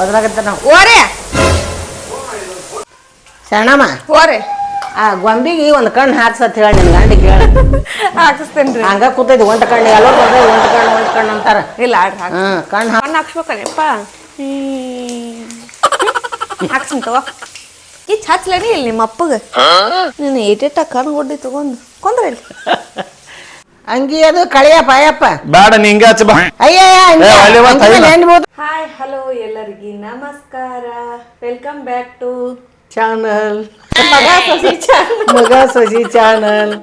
ಅದ್ರಾಗತ್ತ ನಾವು ಓರೆ! ಶರಣಮ್ಮ. ಓರೆ! ಆ ಗೊಂಬಿಗೆ ಒಂದು ಕಣ್ಣು ಹಾಕ್ಸತ್ ಹೇಳಿ ನಿನ್ ಗಂಡ ಕೇಳ. ಹಾಕಿಸ್ತೇನ್ರಿ ಹಂಗ ಕೂತೈತಿ ಒಂಟ ಕಣ್ಣು ಎಲ್ಲೋ ಒಂದು ಒಂಟ ಕಣ್ಣು ಒಂಟ ಕಣ್ಣು ಅಂತಾರ. ಇಲ್ಲ ಆಡ್ರಿ ಹಾಕಿ ಹ್ಮ್ ಕಣ್ಣು ಹಾಕ್ ಮಣ್ಣು ಹಾಕ್ಸ್ಬೇಕಲ್ಲಪ್ಪ ಹಾಕ್ಸಿನ್ ತಗೋ. ಕಿಚ್ ಹಚ್ಲೇನಿ ಇಲ್ಲಿ ನಿಮ್ಮ ಅಪ್ಪಗೆ ನೀನು ಏಟೇಟ ಕಣ್ಣು ಗುಡ್ಡಿ ತಗೊಂಡು ಕೊಂದ್ರೆ ಇಲ್ಲಿ. ಅಂಗಿ ಅದು ಕಳೆಯಪ್ಪ ಅಯ್ಯಪ್ಪ ಬೇಡ ನೀ ಹಿಂಗೆ ಹಚ್ಚ ಬಾ. ಏ, ಅಲ್ಲಿ. ಹಾಯ್ ಹಲೋ ಎಲ್ಲರಿಗೆ ನಮಸ್ಕಾರ. ವೆಲ್ಕಮ್ ಬ್ಯಾಕ್ ಟು ಚಾನಲ್ ಮಗ ಸಸಿ ಚಾನಲ್ ಮಗ ಸೊಸಿ ಚಾನಲ್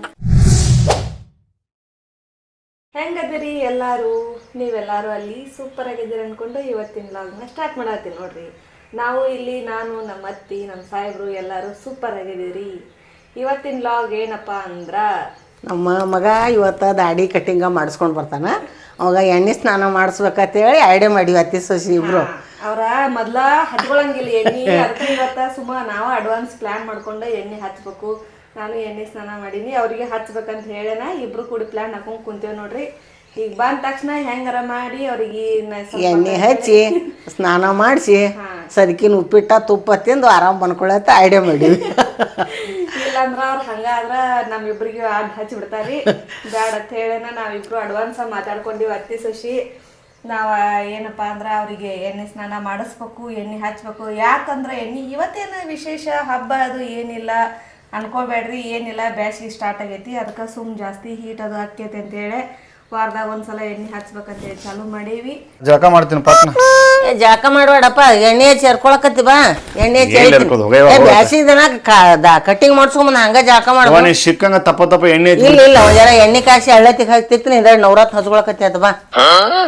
ಹೆಂಗದಿರಿ ಎಲ್ಲಾರು? ನೀವೆಲ್ಲರೂ ಅಲ್ಲಿ ಸೂಪರ್ ಆಗಿದ್ದೀರಿ ಅನ್ಕೊಂಡು ಇವತ್ತಿನ ಲಾಗ್ನ ಸ್ಟಾರ್ಟ್ ಮಾಡತ್ತೀನಿ ನೋಡ್ರಿ. ನಾವು ಇಲ್ಲಿ ನಾನು ನಮ್ಮ ಅತ್ತಿ ನಮ್ಮ ಸಾಹೇಬ್ರು ಎಲ್ಲರೂ ಸೂಪರ್ ಆಗಿದ್ದೀರಿ. ಇವತ್ತಿನ ಲಾಗ್ ಏನಪ್ಪ ಅಂದ್ರ ನಮ್ಮ ಮಗ ಇವತ್ತು ದಾಡಿ ಕಟ್ಟಿಂಗ ಮಾಡಿಸ್ಕೊಂಡು ಬರ್ತಾನ. ಅವಾಗ ಎಣ್ಣೆ ಸ್ನಾನ ಮಾಡಿಸ್ಬೇಕಂತೇಳಿ ಐಡಿಯಾ ಮಾಡಿವಿ ಅತ್ತಿ ಸೊಸಿ ಇಬ್ರು. ಅವ್ರ ಮೊದ್ಲ ಹಚ್ಕೊಳಂಗಿಲ್ಲ ಎಣ್ಣೆ. ಅದಕ್ಕೆ ಇವತ್ತ ಸುಮ್ಮ ನಾವು ಅಡ್ವಾನ್ಸ್ ಪ್ಲಾನ್ ಮಾಡ್ಕೊಂಡು ಎಣ್ಣೆ ಹಚ್ಬೇಕು. ನಾನು ಎಣ್ಣೆ ಸ್ನಾನ ಮಾಡೀನಿ ಅವ್ರಿಗೆ ಹಚ್ಬೇಕಂತ ಹೇಳೇನ. ಇಬ್ರು ಕೂಡ ಪ್ಲಾನ್ ಹಾಕೊಂಡು ಕುಂತೇವ್ ನೋಡ್ರಿ. ಈಗ ಬಂದ ತಕ್ಷಣ ಹೆಂಗಾರ ಮಾಡಿ ಅವ್ರಿಗೆ ಎಣ್ಣೆ ಹಚ್ಚಿ ಸ್ನಾನ ಮಾಡಿಸಿ ಸದಕಿನ ಉಪ್ಪಿಟ್ಟ ತುಪ್ಪ ತಿಂದು ಆರಾಮ್ ಬಂದ್ಕೊಳತ್ತ ಐಡಿಯಾ ಮಾಡೀವಿ ಇಲ್ಲಾಂದ್ರ ಅವ್ರ ಹಂಗಾದ್ರ ನಮ್ಮಿಬ್ರಿಗೆ ಅಡ್ ಹಚ್ಚಿ ಬಿಡ್ತಾರಿ. ಬ್ಯಾಡ ಅಂತ ಹೇಳೇನ ನಾವಿಬ್ರು ಅಡ್ವಾನ್ಸ್ ಮಾತಾಡ್ಕೊಂಡಿವಿ ಅತ್ತಿ ಸುಶಿ. ನಾವ ಏನಪ್ಪ ಅಂದ್ರ ಅವ್ರಿಗೆ ಎಣ್ಣೆ ಸ್ನಾನ ಮಾಡಿಸ್ಬೇಕು ಎಣ್ಣೆ ಹಚ್ಬೇಕು. ಯಾಕಂದ್ರ ಎಣ್ಣೆ ಇವತ್ತೇನ ವಿಶೇಷ ಹಬ್ಬ ಅದು ಏನಿಲ್ಲ. ಅನ್ಕೋಬೇಡ್ರಿ ಏನಿಲ್ಲ ಬ್ಯಾಸಿಗೆ ಸ್ಟಾರ್ಟ್ ಆಗೈತಿ. ಅದಕ್ಕೆ ಸುಮ್ ಜಾಸ್ತಿ ಹೀಟ್ ಅದು ಆಕ್ಕೈತಿ ಅಂತೇಳಿ ವಾರದಾಗ ಒಂದ್ಸಲ ಎಣ್ಣೆ ಹಚ್ಬೇಕಂತೇಳಿ ಚಾಲು ಮಾಡೇವಿ. ಜಳಕ ಮಾಡ್ತೀನಿ ಪಟ್ನ. ಏ ಜಾಕ ಮಾಡಬೇಡಪ್ಪ ಎಣ್ಣೆ ಹಚ್ಚಿ ಹರ್ಕೊಳಕತ್ತಿ ಬಾ ಎಣ್ಣೆ ಹಚ್ಚಿ ಎಲ್ಲಿ. ಹರ್ಕೊಳ್ಳೋದು? ಹೋಗಯ್ವ, ಏ, ಹೋಗು. ಬ್ಯಾಸಿಗ್ ದಿನ ಕಟ್ಟಿಂಗ್ ಮಾಡ್ಸ್ಕೊಂಬಂದ ಹಂಗ ಜಾಕ ಯವ್ವ, ಮಾಡ್ಬ ನೀ ಸಿಕ್ಕಂಗ ತಪ್ಪ ತಪ್ಪ ಎಣ್ಣೆ ಇಲ್ಲ ಇಲ್ಲ ಒಂದ್ ಜರ ಎಣ್ಣೆ ಕಾಸಿ ಹಳ್ಳತ್ತಿಗೆ ಹಾಕ್ತಿತ್ತು ಇದ್ರ ನವರಾತ್ ಹಚ್ಕೊಳಕತ್ತಿ ಅದ ಬಾ.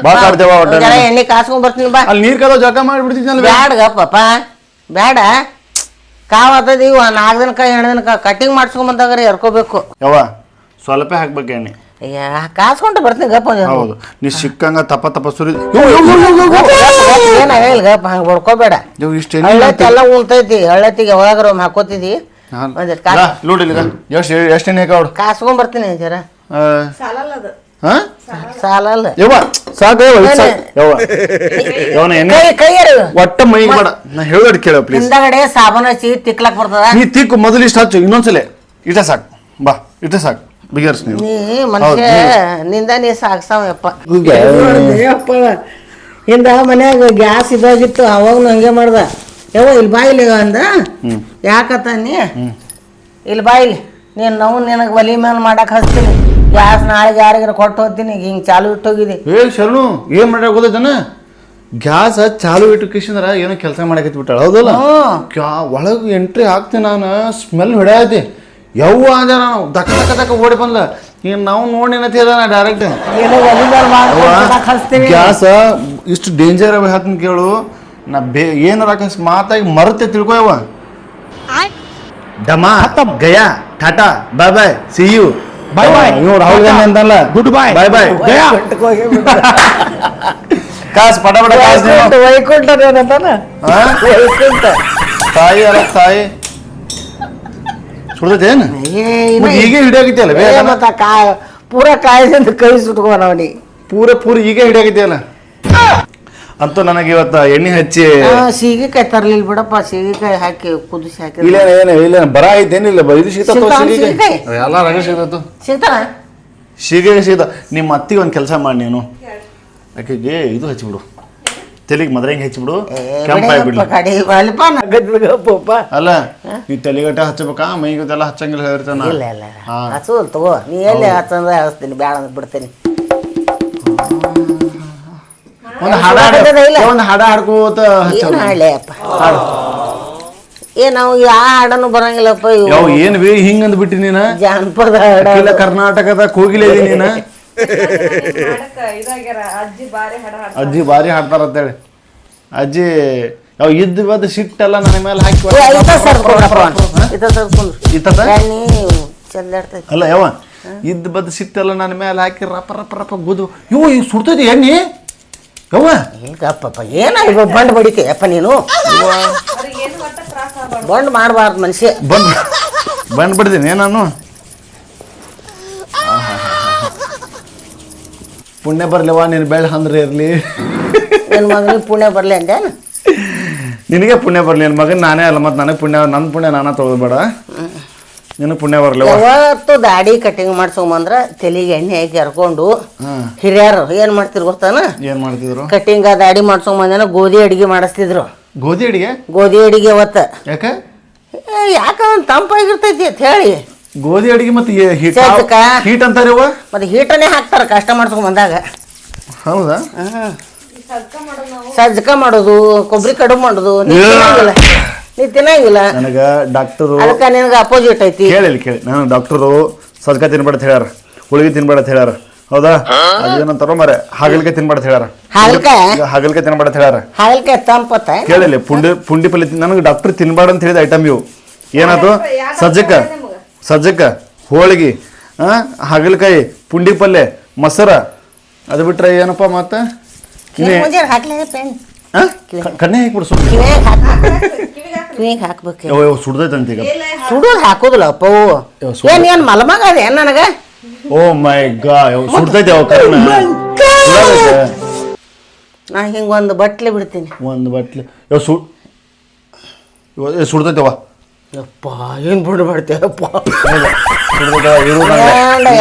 ಬಾ ಕಾಡ್ತೇವ ಒಂದ್ ಒಟ್ಟ ಜರ ಎಣ್ಣೆ ಕಾಸ್ಕೊಂಡ್ ಬರ್ತೀನಿ ಬಾ. ಅಲ್ಲಿ ನೀರ್ ಕದ ಜಳಕ ಮಾಡ್ಬಿಡ್ತಿದ್ನಲ್ಲ ಬ್ಯಾಡ ಪಾಪ ಬ್ಯಾಡ. ಕಾವ್ ಆತದ ಇವ ನಾಲ್ಕು ದಿನಕ ಎರಡು ದಿನಕ ಕಟ್ಟಿಂಗ್ ಮಾಡ್ಸ್ಕೊಂಡ್ ಎರ್ಕೋಬೇಕು. ಯವ್ವ ಸ್ವಲ್ಪ ಹಾಕ್ಬೇಕು ಎಣ್ಣೆ. ಅಯ್ಯ ಕಾಸ್ಕೊಂಡ್ರೆ ಬರ್ತೀನಿ ಗಪ್ಪ. ಹೌದು. ನೀ ಸಿಕ್ಕಂಗ ತಪ್ಪ ತಪ್ಪ ಸುರಿ ಏನ ಹೇಳಿಲ್ಲ ಗಪ್ಪ ಹಂಗ ಬಡ್ಕೋಬೇಡ ಎಲ್ಲ ಉಳ್ತೈತಿ ಹಳ್ಳತ್ತಿಗೆ ಯಾವಾಗಾರ ಒಮ್ಮೆ ಹಾಕೋತಿದಿ ಒಂದಿಟ್ ಕಾಸ್ ನೋಡಿಲ್ಲ ಎಷ್ಟು ಎಷ್ಟು ಎಣ್ಣೆ ಕಾಸ್ಕೊಂಡ್ ಬರ್ತೀನಿ ಜರ. ಸಾಲಲ್ಲ ಅದು. ಹಾ? ಸಾಲಲ್ಲ. ಯವ್ವ ಸಾಕು ಯವ್ವ ಇದ್ ಸಾಕು. ಯವ್ವನ ಎಣ್ಣೆ ಕೈ ಕೈಯಾರ ಒಟ್ಟ ಮೈಗೆ ಬೇಡ. ನಾ ಹೇಳೋದು ಕೇಳ ಪ್ಲೀಸ್ ಹಿಂದಗಡೆ ಸಾಬೂನ್ ಹಚ್ಚಿ ತಿಕ್ಲಕ್ ಬರ್ತದ. ನೀ ತಿಕ್ಕು ಮೊದಲು ಇಷ್ಟ ಹಚ್ಚು ಇನ್ನೊಂದ್ಸಲ. ಇಟ ಸಾಕು. ಬಾ ಇಟ ಸಾಕು. ಬಿಗರ್ಸ್ ನೀವು. ನೀ ಮನುಷ್ಯ ನಿಂದ ನೀ ಹಿಂದ ಮನ್ಯಾಗ ಗ್ಯಾಸ್ ಇದಾಗಿತ್ತು ಅವಾಗನು ಹಂಗೆ ಮಾಡ್ದ. ಯಾವ ಇಲ್ಲಿ ಬಾಯಿಲಿ ಅಂದ. ಯಾಕತ್ತ ನೀ? ಇಲ್ಲಿ ಬಾಯಿಲಿ ನೀನು ನಾವು ನಿನಗೆ ಒಲಿ ಮೇಲೆ ಮಾಡಕ್ ಹಚ್ತೀನಿ. ಗ್ಯಾಸ್ ನಾಳೆಗೆ ಯಾರಿಗಾರ ಕೊಟ್ಟು ಹೋಗ್ತೀನಿ. ಹಿಂಗೆ ಚಾಲು ಇಟ್ಟೋಗಿದಿ ಏ ಶರಣು ಏನ್ ಮಾಡ್ಯಾಗ ಗೊತ್ತೈತನ ಗ್ಯಾಸ್ ಚಾಲು ಇಟ್ಟು ಕಿಶಂದ್ರ ಏನೋ ಕೆಲಸ ಮಾಡಕತ್ತಿ ಬಿಟ್ಟಾಳ ಹೌದಲ್ಲ ಕ್ಯಾ ಒಳಗೆ ಎಂಟ್ರಿ ಹಾಕ್ತೀನಿ ನಾನು. ಸ್ಮೆಲ್ ಹೊಡ್ಯಾತಿ. ಯವ್ವ ಅಂದ ನಾವು ದಕ್ಕ ದಕ್ಕ ದಕ್ಕ ಓಡಿ ಬಂದ ಈಗ ನಾವು ನೋಡಿ ಏನತಿ ಅದ ನಾ ಡೈರೆಕ್ಟ್ ಗ್ಯಾಸ ಇಷ್ಟು ಡೇಂಜರ್ ಅವ ಹೇಳ್ತೀನಿ ಕೇಳು. ನಾ ಬೇ ಏನಾರ ಮಾತಾಗಿ ಮರತೆ ತಿಳ್ಕೊಯವ ಡಮಾ ಗಯಾ Tata bye bye see you bye bye. ಇವ್ರು ರಾಹುಲ್ ಗಾಂಧಿ ಅಂತಲ್ಲ ಗುಡ್ ಬಾಯ್. ಬಾಯ್ ಬಾಯ್. ಗಯಾ. ಕಾಸ್ ಪಟ ಪಟ ಕಾಸ್? ವೈಕುಂಠ. ತಾಯಿ ಅಲ್ಲ ತಾಯಿ. ಮತ್ತೆ ಈಗ ಹಿಡಿಯಾಗಿದ್ಯಲ್ಲ ಬೇಗ ಮತ್ತ ಕಾ ಪೂರ ಕಾಯ್ದಿಂದ ಕೈ ಸುಟ್ಕೋನ ಅವನಿ ಪೂರ ಪೂರ ಈಗ ಹಿಡಿಯಾಗಿದ್ಯಲ್ಲ? ಅಂತೂ ನನಗೆ ಇವತ್ತು ಎಣ್ಣೆ ಹಚ್ಚಿ ಸೀಗೆಕಾಯಿ ತರ್ಲಿಲ್ಲ ಬಿಡಪ್ಪ ಸೀಗೆಕಾಯಿ ಹಾಕಿ ಕುದಿಸಿ ಹಾಕಿ. ಇಲ್ಲ ಏನು ಇಲ್ಲ ಬರ ಐತೇನಿಲ್ಲ ಬ- ಇದು ಸಿಗ್ತಾವ ಸಿಗ್ತಾವ ಸೀಗೆಕಾಯಿ? ಎಲ್ಲ ರಂಗ ಸಿಗ್ತತ್ತು ಸಿಗ್ತಾನ ಸೀಗೆ ಸಿಗ್ತ ನಿಮ್ಮ ಅತ್ತಿಗೆ ಒಂದು ಕೆಲಸ ಮಾಡಿ ನೀನು. ಆಕೆಗೆ ಇದು ಹಚ್ಚಿಬಿಡು. ತಲೆಗೆ ಮದ್ರಂಗೆ ಹಚ್ಚಿಬಿಡು ಕೆಂಪಾಗಿ ಬಿಡ್ಲಿ ಕಡೆ ಅಲ್ಪ ನಗದ್ಬಿಡಪ್ಪ ಅಲ್ಲ ನೀ ತಲೆಗಟ್ಟ ಹಚ್ಚಬೇಕಾ? ಮೈಗದೆಲ್ಲ ಹಚ್ಚಂಗಿಲ್ಲ ಹೇಳಿರ್ತಾನ? ಇಲ್ಲ ಇಲ್ಲ ಹಸು ತಗೋ. ನೀ ಎಲ್ಲಿ ಹಚ್ಚಂದ್ರೆ ಹಚ್ತೀನಿ ಬೇಡ ಅಂತ ಬಿಡ್ತೀನಿ. ಒಂದು ಹಾಡ ಇಲ್ಲ? ಒಂದು ಹಾಡ ಹಾಡ್ಕೋತ ಹಚ್ಚ. ಏನು ಹಾಡ್ಲೆ ಅಪ್ಪ? ಏ ನಾವು ಯಾವ ಹಾಡನು ಬರಂಗಿಲ್ಲಪ್ಪ ಇವು ಯಾವ ಏನ್ ಬಿ ಹಿಂಗ್ ಅಂದ್ಬಿಟ್ಟಿ ನೀನ? ಜಾನಪದ ಹಾಡ ಅಖಿಲ ಕರ್ನಾಟಕದ ಕೋಗಿಲೆ ಇದೀನಿ ನೀನ? ಅಜ್ಜಿ ಬಾರಿ ಹಡ. ಅಜ್ಜಿ ಭಾರಿ ಹಾಡ್ತಾರ ಅಂತೇಳಿ. ಅಜ್ಜಿ ಯಾವ ಇದ್ದ ಬದ್ದು ಸಿಟ್ಟೆಲ್ಲ ನನ್ನ ಮೇಲೆ ಹಾಕಿ ಏ, ಇತ ಸರ್ಕೊಂಡ್ರಪ್ಪ ಇತ ಸರ್ಕೊಂಡ್ರು ಇತ್ತದ? ಎಣ್ಣಿ ಚೆಲ್ಲಾಡ್ತೈತಿ. ಅಲ್ಲ ಯಾವ ಇದ್ದ ಬದ್ ಸಿಟ್ಟೆಲ್ಲ ನನ್ನ ಮೇಲೆ ಹಾಕಿ ರಪ ರಪ ರಪ ಗುದು. ಇವು ಈಗ ಸುಡ್ತೈತಿ ಎಣ್ಣಿ? ಯವ್ವ. ಈಗಪ್ಪಪ್ಪ ಏನಾಗಿ ಬಂಡ್ ಬಡಿಕೆ? ಅಪ್ಪ ನೀನು? ಬಂಡ್ ಮಾಡಬಾರ್ದು ಮನುಷ್ಯ ಬಂದ್ ಬಂಡ್ ಬಿಡ್ತೀನಿ ನಾನು? ಪುಣ್ಯ ಬರ್ಲಿವ ನೀನು ಬೆಳ್ಳ ಅಂದ್ರೆ ಇರ್ಲಿ. ನನ್ನ ಮಗನಿಗೆ ಪುಣ್ಯ ಬರಲಿ ಅಂದೆ? ನಿನಗೆ ಪುಣ್ಯ ಬರಲಿ ನನ್ನ ಮಗನ ನಾನೇ ಅಲ್ಲ ಮತ್ತು ನನಗೆ ಪುಣ್ಯ ನನ್ನ ಪುಣ್ಯ ನಾನೇ ತೊಗೊಳ್ಬೇಡ ನಿನ್ನ ಪುಣ್ಯ ಬರಲಿ ಅವತ್ತು ದಾಡಿ ಕಟಿಂಗ್ ಮಾಡ್ಸೋಮಂದ್ರ ತಲೆಗೆ ಎಣ್ಣೆ ಹಾಕಿ ಹರ್ಕೊಂಡು ಹಿರಿಯರು ಏನ್ ಮಾಡ್ತಿರ್ ಗೊತ್ತಾನ? ಏನು ಮಾಡ್ತಿದ್ರು? ಕಟಿಂಗ್ ದಾಡಿ ಮಾಡ್ಸೋಮಂದ್ರೆ ಗೋಧಿ ಅಡಿಗೆ ಮಾಡಿಸ್ತಿದ್ರು. ಗೋಧಿ ಅಡಿಗೆ? ಗೋಧಿ ಅಡಿಗೆ ಅವತ್ತ. ಯಾಕೆ? ಯಾಕ ತಂಪಾಗಿರ್ತೈತಿ ಅಂತ ಹೇಳಿ. ಗೋಧಿ ಅಡಿಗೆ ಮತ್ತೆ ಹೀಟ್ ಸಜ್ಜಕ. ಹೀಟ್ ಅಂತಾರೆ ಇವ ಮತ್ತೆ ಹೀಟನೇ ಹಾಕ್ತಾರ ಕಷ್ಟ ಮಾಡ್ಸ್ಕೊಂಡ್ ಬಂದಾಗ. ಹೌದಾ? ಸಜ್ಜಕ ಮಾಡೋದು ಕೊಬ್ಬರಿ ಕಡುಬು ಮಾಡೋದು ನೀ ತಿನ್ನಂಗಿಲ್ಲ ನೀ ತಿನ್ನಂಗಿಲ್ಲ ನನಗೆ ಡಾಕ್ಟರು ಅದಕ್ಕ ನಿನಗ ಅಪೋಸಿಟ್ ಐತಿ. ಕೇಳಿ ಕೇಳಿ. ನಾನು ಡಾಕ್ಟರು ಸಜ್ಕ ತಿನ್ಬೇಡ ಅಂತ ಹೇಳ್ಯಾರ. ಹುಳಿಗೆ ತಿನ್ಬೇಡ ಅಂತ ಹೇಳ್ಯಾರ. ಹೌದಾ? ಅದೇನಂತಾರೋ ಮರೆ ಹಾಗಲ್ಕಾಯಿ ತಿನ್ಬೇಡ ಅಂತ ಹೇಳ್ಯಾರ. ಹಾಗಲ್ಕಾಯಿ? ಈಗ ಹಾಗಲ್ಕಾಯಿ ತಿನ್ಬೇಡ ಅಂತ ಹೇಳ್ಯಾರ. ಹಾಗಲ್ಕಾಯಿ ತಂಪತ್ತ ಕೇಳಿಲ್ಲ ಪುಂಡಿ ಪುಂಡಿ ಪಲ್ಯ ತಿನ್- ನನಗೆ ಡಾಕ್ಟರ್ ತಿನ್ಬೇಡ ಅಂತ ಹೇಳಿದ ಐಟಮ್ ಇವು. ಏನಾಯ್ತು ಯಾವ ಸಜ್ಜಕ್ಕ ಹೋಳಿಗೆ ಹಾಗಲಕಾಯಿ ಪುಂಡಿ ಪಲ್ಯ ಮೊಸರ. ಅದು ಬಿಟ್ರೆ ಏನಪ್ಪ ಮತ್ತೆ ಕಣ್ಣೆ ಕಿವಿಯಾಗ ಹಾಕ್ಬೇಕು. ಕಿವಿಗೆ ಹಾಕ್ಬೇಕು. ಯಾವ ಯಾವ ಈಗ. ಸುಡೋದು ಹಾಕೋದಿಲ್ಲ ಅಪ್ಪ ಅವು. ಯಾವ ಸುಡು- ಏನ್ ಏನ್ ಮಲಮಗ ಅದ ಏನ್ ಓ ಮೈ ಗಾ ಸುಡ್ತೈತೆ ಅವ ಕರ್ಣ. ಸುಡಾದೈತೆ. ನಾ ಹಿಂಗ ಒಂದು ಬಟ್ಲೆ ಬಿಡ್ತೀನಿ. ಒಂದು ಬಟ್ಲೆ. ಯಾವ ಸುಡ್ ಏ, ಸುಡ್ತೈತವ ಯಪ್ಪ ಏನು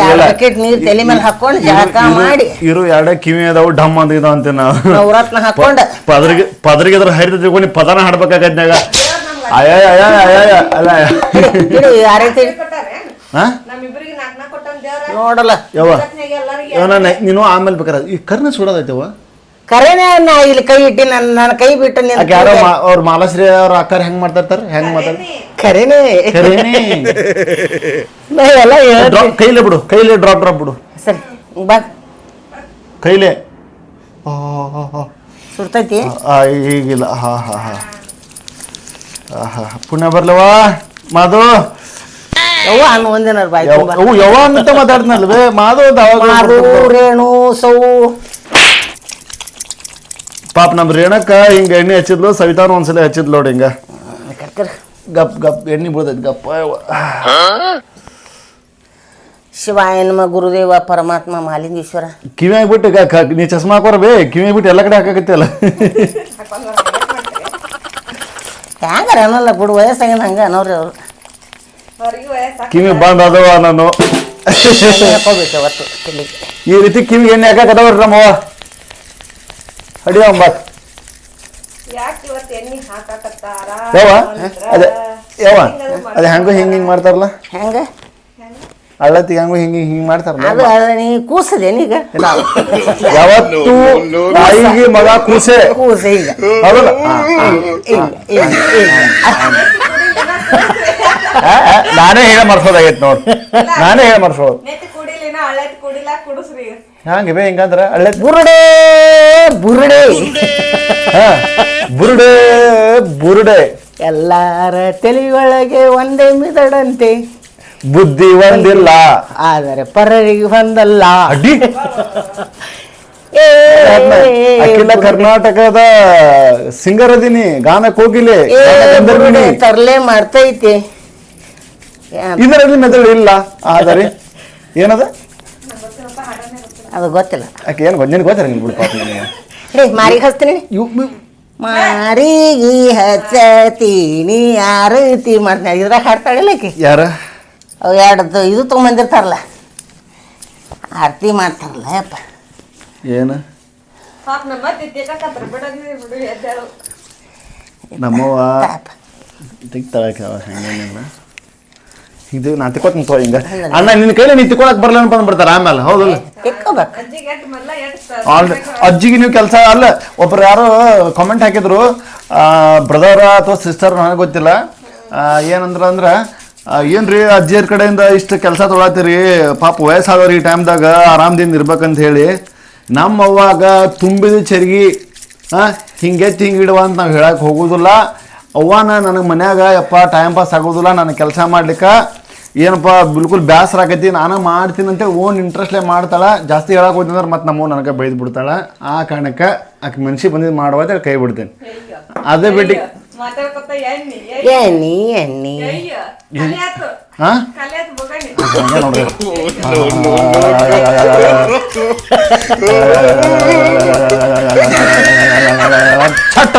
ಇಲ್ಲ. ಬಕೆಟ್ ನೀರ್ ತಲೆ ಮೇಲೆ ಹಾಕೊಂಡು ಜಳಕ ಮಾಡಿ. ಇರು ಎರಡ ಕಿವಿ ಅದಾವು ಡಮ್ ಅಂತ ಇದಾವ ಅಂತ ನಾವು. ನವರತ್ನ ಹಾಕೊಂಡ. ಪದರಿಗೆ ಪದರಿಗೆ ಅದ್ರ ಹರಿದ ತಿಳ್ಕೊಂಡು ಪದನ ಹಾಡ್ಬೇಕಾಗತ್ನಾಗ ಅಯ್ಯ ಅಯ್ಯ ಅಯ್ಯ ಅಲ್ಲ ಇಡು ನೋಡಲ್ಲ. ಯಾವ ನಾನು ಆಮೇಲೆ ಬೇಕಾರೆ ಈ ಕರ್ನ ಸುಡೋದೈತವ ಕರೆನೇ ನಾ ಇಲ್ಲಿ ಕೈ ಇಟ್ಟಿ ನನ್ನ ನನ್ನ ಕೈ ಬಿಟ್ಟು ನಿನ್ನ ಆಕೆ ಯಾರೋ ಮಾ- ಅವ್ರ ಮಾಲಾಶ್ರೀ ಅವ್ರ ಅಕ್ಕಾರ ಹೆಂಗ್ ಮಾತಾಡ್ತಾರ? ಹೆಂಗ್ ಮಾತಾಡ ಕರೆನೇ. ಖರೇನೆ ನಾ ಎಲ್ಲ ಹೇಳ್ತೀನಿ. ಕೈಲೇ ಬಿಡು ಕೈಲೇ ಡ್ರಾಪ್ ಡ್ರಾಪ್ ಬಿಡು. ಸರಿ ಬಾ. ಕೈಲೇ. ಆ, ಆ, ಆ. ಸುಡ್ತೈತಿ? ಆ, ಈಗಿಲ್ಲ. ಹಾ ಹಾ ಹಾ ಆಹಾ ಪುಣ್ಯ ಬರ್ಲವಾ ಮಾಧು. ಯವ್ವ ಅನ್ನು ಒಂದಿನ ಬಾಯ್ ಯಾವ ತುಂಬ. ಅವು ಯಾವ ಅಂತ ಮಾತಾಡ್ತಾನಲ್ವೇ ಮಾಧು ಅವಾಗ ರೇಣು ಸೌ. ಪಾಪ ನಮ್ಮ ರೇಣಕ್ಕ ಹಿಂಗೆ ಎಣ್ಣೆ ಹಚ್ಚಿದ್ಲು ಸವಿತಾನು ಒಂದ್ಸಲ ಹಚ್ಚಿದ್ಲು ನೋಡಿ ಹಿಂಗ. ಕರ್ಕರ್ ಗಪ್ ಗಪ್ ಎಣ್ಣೆ ಬೀಳ್ತೈತಿ ಗಪ್ಪ. ಶಿವಾಯ ನಮ ಗುರುದೇವ ಪರಮಾತ್ಮ ಮಾಲಿಂಗೇಶ್ವರ. ಕಿವಿಯಾಗಿ ಬಿಟ್ಟು ಕ- ನೀ ಚಸ್ಮಾ ಹಾಕೋರ ಬೇ ಕಿವಿಯಾಗ ಬಿಟ್ಟು ಎಲ್ಲ ಕಡೆ ಹಾಕಕತ್ತಿಯಲ್ಲ ಹ್ಯಾಂಗಾರ ಅನ್ನಲ್ಲ ಬಿಡು ವಯಸ್ಸಾಗಿನ ಹಂಗ ಅನ್ನೋರಿ ಅವರು. ಕಿವಿ ಬಂದ್ ಅದವ ನಾನು ಹಾಕೋಬೇಕು ಅವತ್ತು ಈ ರೀತಿ ಕಿವಿ ಎಣ್ಣೆ ಹಾಕಕತ್ತವ್ರಿ ನಮ್ಮವ್ವ. ಅಡಿ ಒಂಬತ್ ಯಾಕೆ ಇವತ್ತು ಎಣ್ಣೆ ಹಾಕಾಕತ್ತಾರ? ಯಾವ ಅದೇ ಯಾವ ಅದೇ ಹೆಂಗೋ ಹಿಂಗ ಹಿಂಗೆ ಮಾಡ್ತಾರಲ್ಲ? ಹೆಂಗ? ಹಳ್ಳತ್ತಿ ಹೆಂಗೋ ಹಿಂಗ ಹಿಂಗ ಮಾಡ್ತಾರಲ್ಲ ಅದು ಅದು ನೀ ಕೂಸದೇನೀಗ ಯಾವತ್ತು ತಾಯಿಗೆ ಮಗ ಕೂಸೆ. ಕೂಸೆ ಈಗ. ಹೌದಲ್ಲ? ನಾನೇ ಹೇಳ ಮಾಡ್ಸೋದಾಗೈತೆ ನೋಡ್. ನಾನೇ ಹೇಳ ಮರ್ಸೋದು. ಕುಡಿಲಿನ ಕುಡಿಲ ಕುಡಿಸ್ರಿ. ಹಂಗೆ ಬೇ ಹಿಂಗಂದ್ರ ಹಳ್ಳೆ ಬುರುಡೆ ಬುರುಡೆ. ಹಾ ಬುರುಡೆ ಬುರುಡೆ. ಎಲ್ಲಾರ ತಲೆಯೊಳಗೆ ಒಂದೇ ಮಿದಡಂತೆ. ಬುದ್ಧಿ ಒಂದಿಲ್ಲ. ಆದರೆ ಪರರಿಗೆ ಹೊಂದಲ್ಲ ಅಡಿ. ಏ, ಅಖಿಲ ಕರ್ನಾಟಕದ ಸಿಂಗರ್ ಅದೀನಿ ಗಾನಕ್ ಕೋಗಿಲೆ ತರ್ಲೆ ಮಾಡ್ತೈತಿ. ಇದರಲ್ಲಿ ಮೆದುಳು ಇಲ್ಲ ಆದರೆ ಏನದ? ಅದು ಗೊತ್ತಿಲ್ಲ. ಆಕೆ ಏನು ಗೊತ್ತ ನಿನಗೆ ಗೊತ್ತಿರಂಗಿಲ್ಲ ಬಿಡು ಪಾಪ ನಿನಗೆ ಹೇ ಮಾರಿಗೆ ಹಚ್ತೀನಿ ಇವ್- ಮಾರಿಗೆ ಹಚ್ಚತೀನಿ ಆರತಿ ಮಾಡ್ತೀನಿ ಇದ್ರಾಗ ಹಾಡ್ತಾಳಿಲ್ಲ ಆಕಿ ಯಾರು? ಅವು ಎರಡು ಇದು ತೊಗೊಂಬಂದಿರ್ತಾರಲ್ಲ. ಆರತಿ ಮಾಡ್ತಾರಲ್ಲ ಯಪ್ಪ. ಏನು? ನಮ್ಮವ್ವ ಪಾಪ. ಹಂಗೇನಿಲ್ಲ ಇದು ನಾ ತಿಕ್ಕೋತೀನಿ ತೋ ಹಿಂಗ. ಅಣ್ಣ ನಿನ್ನ ಕೈಲಿ ನೀ ತಿಕ್ಕೊಳಕ್ ಬರಲ್ಲ ಅಂತ ಬಂದ್ಬಿಡ್ತಾರ ಆಮೇಲೆ. ಹೌದಲ್ಲ? ತಿಕ್ಕೋಬೇಕು ಅಜ್ಜಿಗೆ ಆಲ್ ನೀವು ಕೆಲಸ ಅಲ್ಲ ಒಬ್ರು ಯಾರೋ ಕಾಮೆಂಟ್ ಹಾಕಿದ್ರು ಬ್ರದರ್ ಅಥವಾ ಸಿಸ್ಟರ್ ನನಗೆ ಗೊತ್ತಿಲ್ಲ. ಏನಂದ್ರ ಅಂದ್ರ ಏನ್ರಿ ಅಜ್ಜಿಯರ್ ಕಡೆಯಿಂದ ಇಷ್ಟು ಕೆಲಸ ತೊಗೊಳತ್ತೀರಿ ಪಾಪ ವಯಸ್ಸಾದವ್ರು ಈ ಟೈಮ್ದಾಗ ಆರಾಮದಿಂದ ಇರ್ಬೇಕಂತ ಹೇಳಿ ನಮ್ಮ ಅವ್ವಾಗ ತುಂಬಿದ ಚರ್ಗಿ ಹಾಂ ಹಿಂಗೆತ್ತಿ ಹಿಂಗೆ ಇಡುವ ಅಂತ ನಾವು ಹೇಳಕ್ಕೆ ಹೋಗೋದಿಲ್ಲ. ಅವ್ವಾನ ನನಗೆ ಮನ್ಯಾಗ ಯಪ್ಪ ಟೈಮ್ ಪಾಸ್ ಆಗೋದಿಲ್ಲ ನನಗೆ ಕೆಲಸ ಮಾಡ್ಲಿಕ್ಕೆ ಏನಪ್ಪ ಬಿಲ್ಕುಲ್ ಬೇಸರ ಆಗೈತಿ ನಾನು ಮಾಡ್ತೀನಿ ಅಂತ ಓನ್ ಇಂಟ್ರೆಸ್ಟ್ಲೇ ಮಾಡ್ತಾಳೆ ಜಾಸ್ತಿ ಹೇಳಕ್ಕೆ ಹೋಯ್ತಂದ್ರೆ ಮತ್ತೆ ನಮ್ಮ ನನಗೆ ಬೈದು ಬಿಡ್ತಾಳೆ ಆ ಕಾರಣಕ್ಕೆ ಆಕೆ ಮನ್ಸಿಗೆ ಬಂದಿದ್ದು ಮಾಡುವ ಕೈ ಬಿಡ್ತೇನೆ ಅದೇ ಬಿಟ್ಟು ಎಣ್ಣಿ ಎಣ್ಣಿ ಹಾಂ ನೋಡ್ರಿ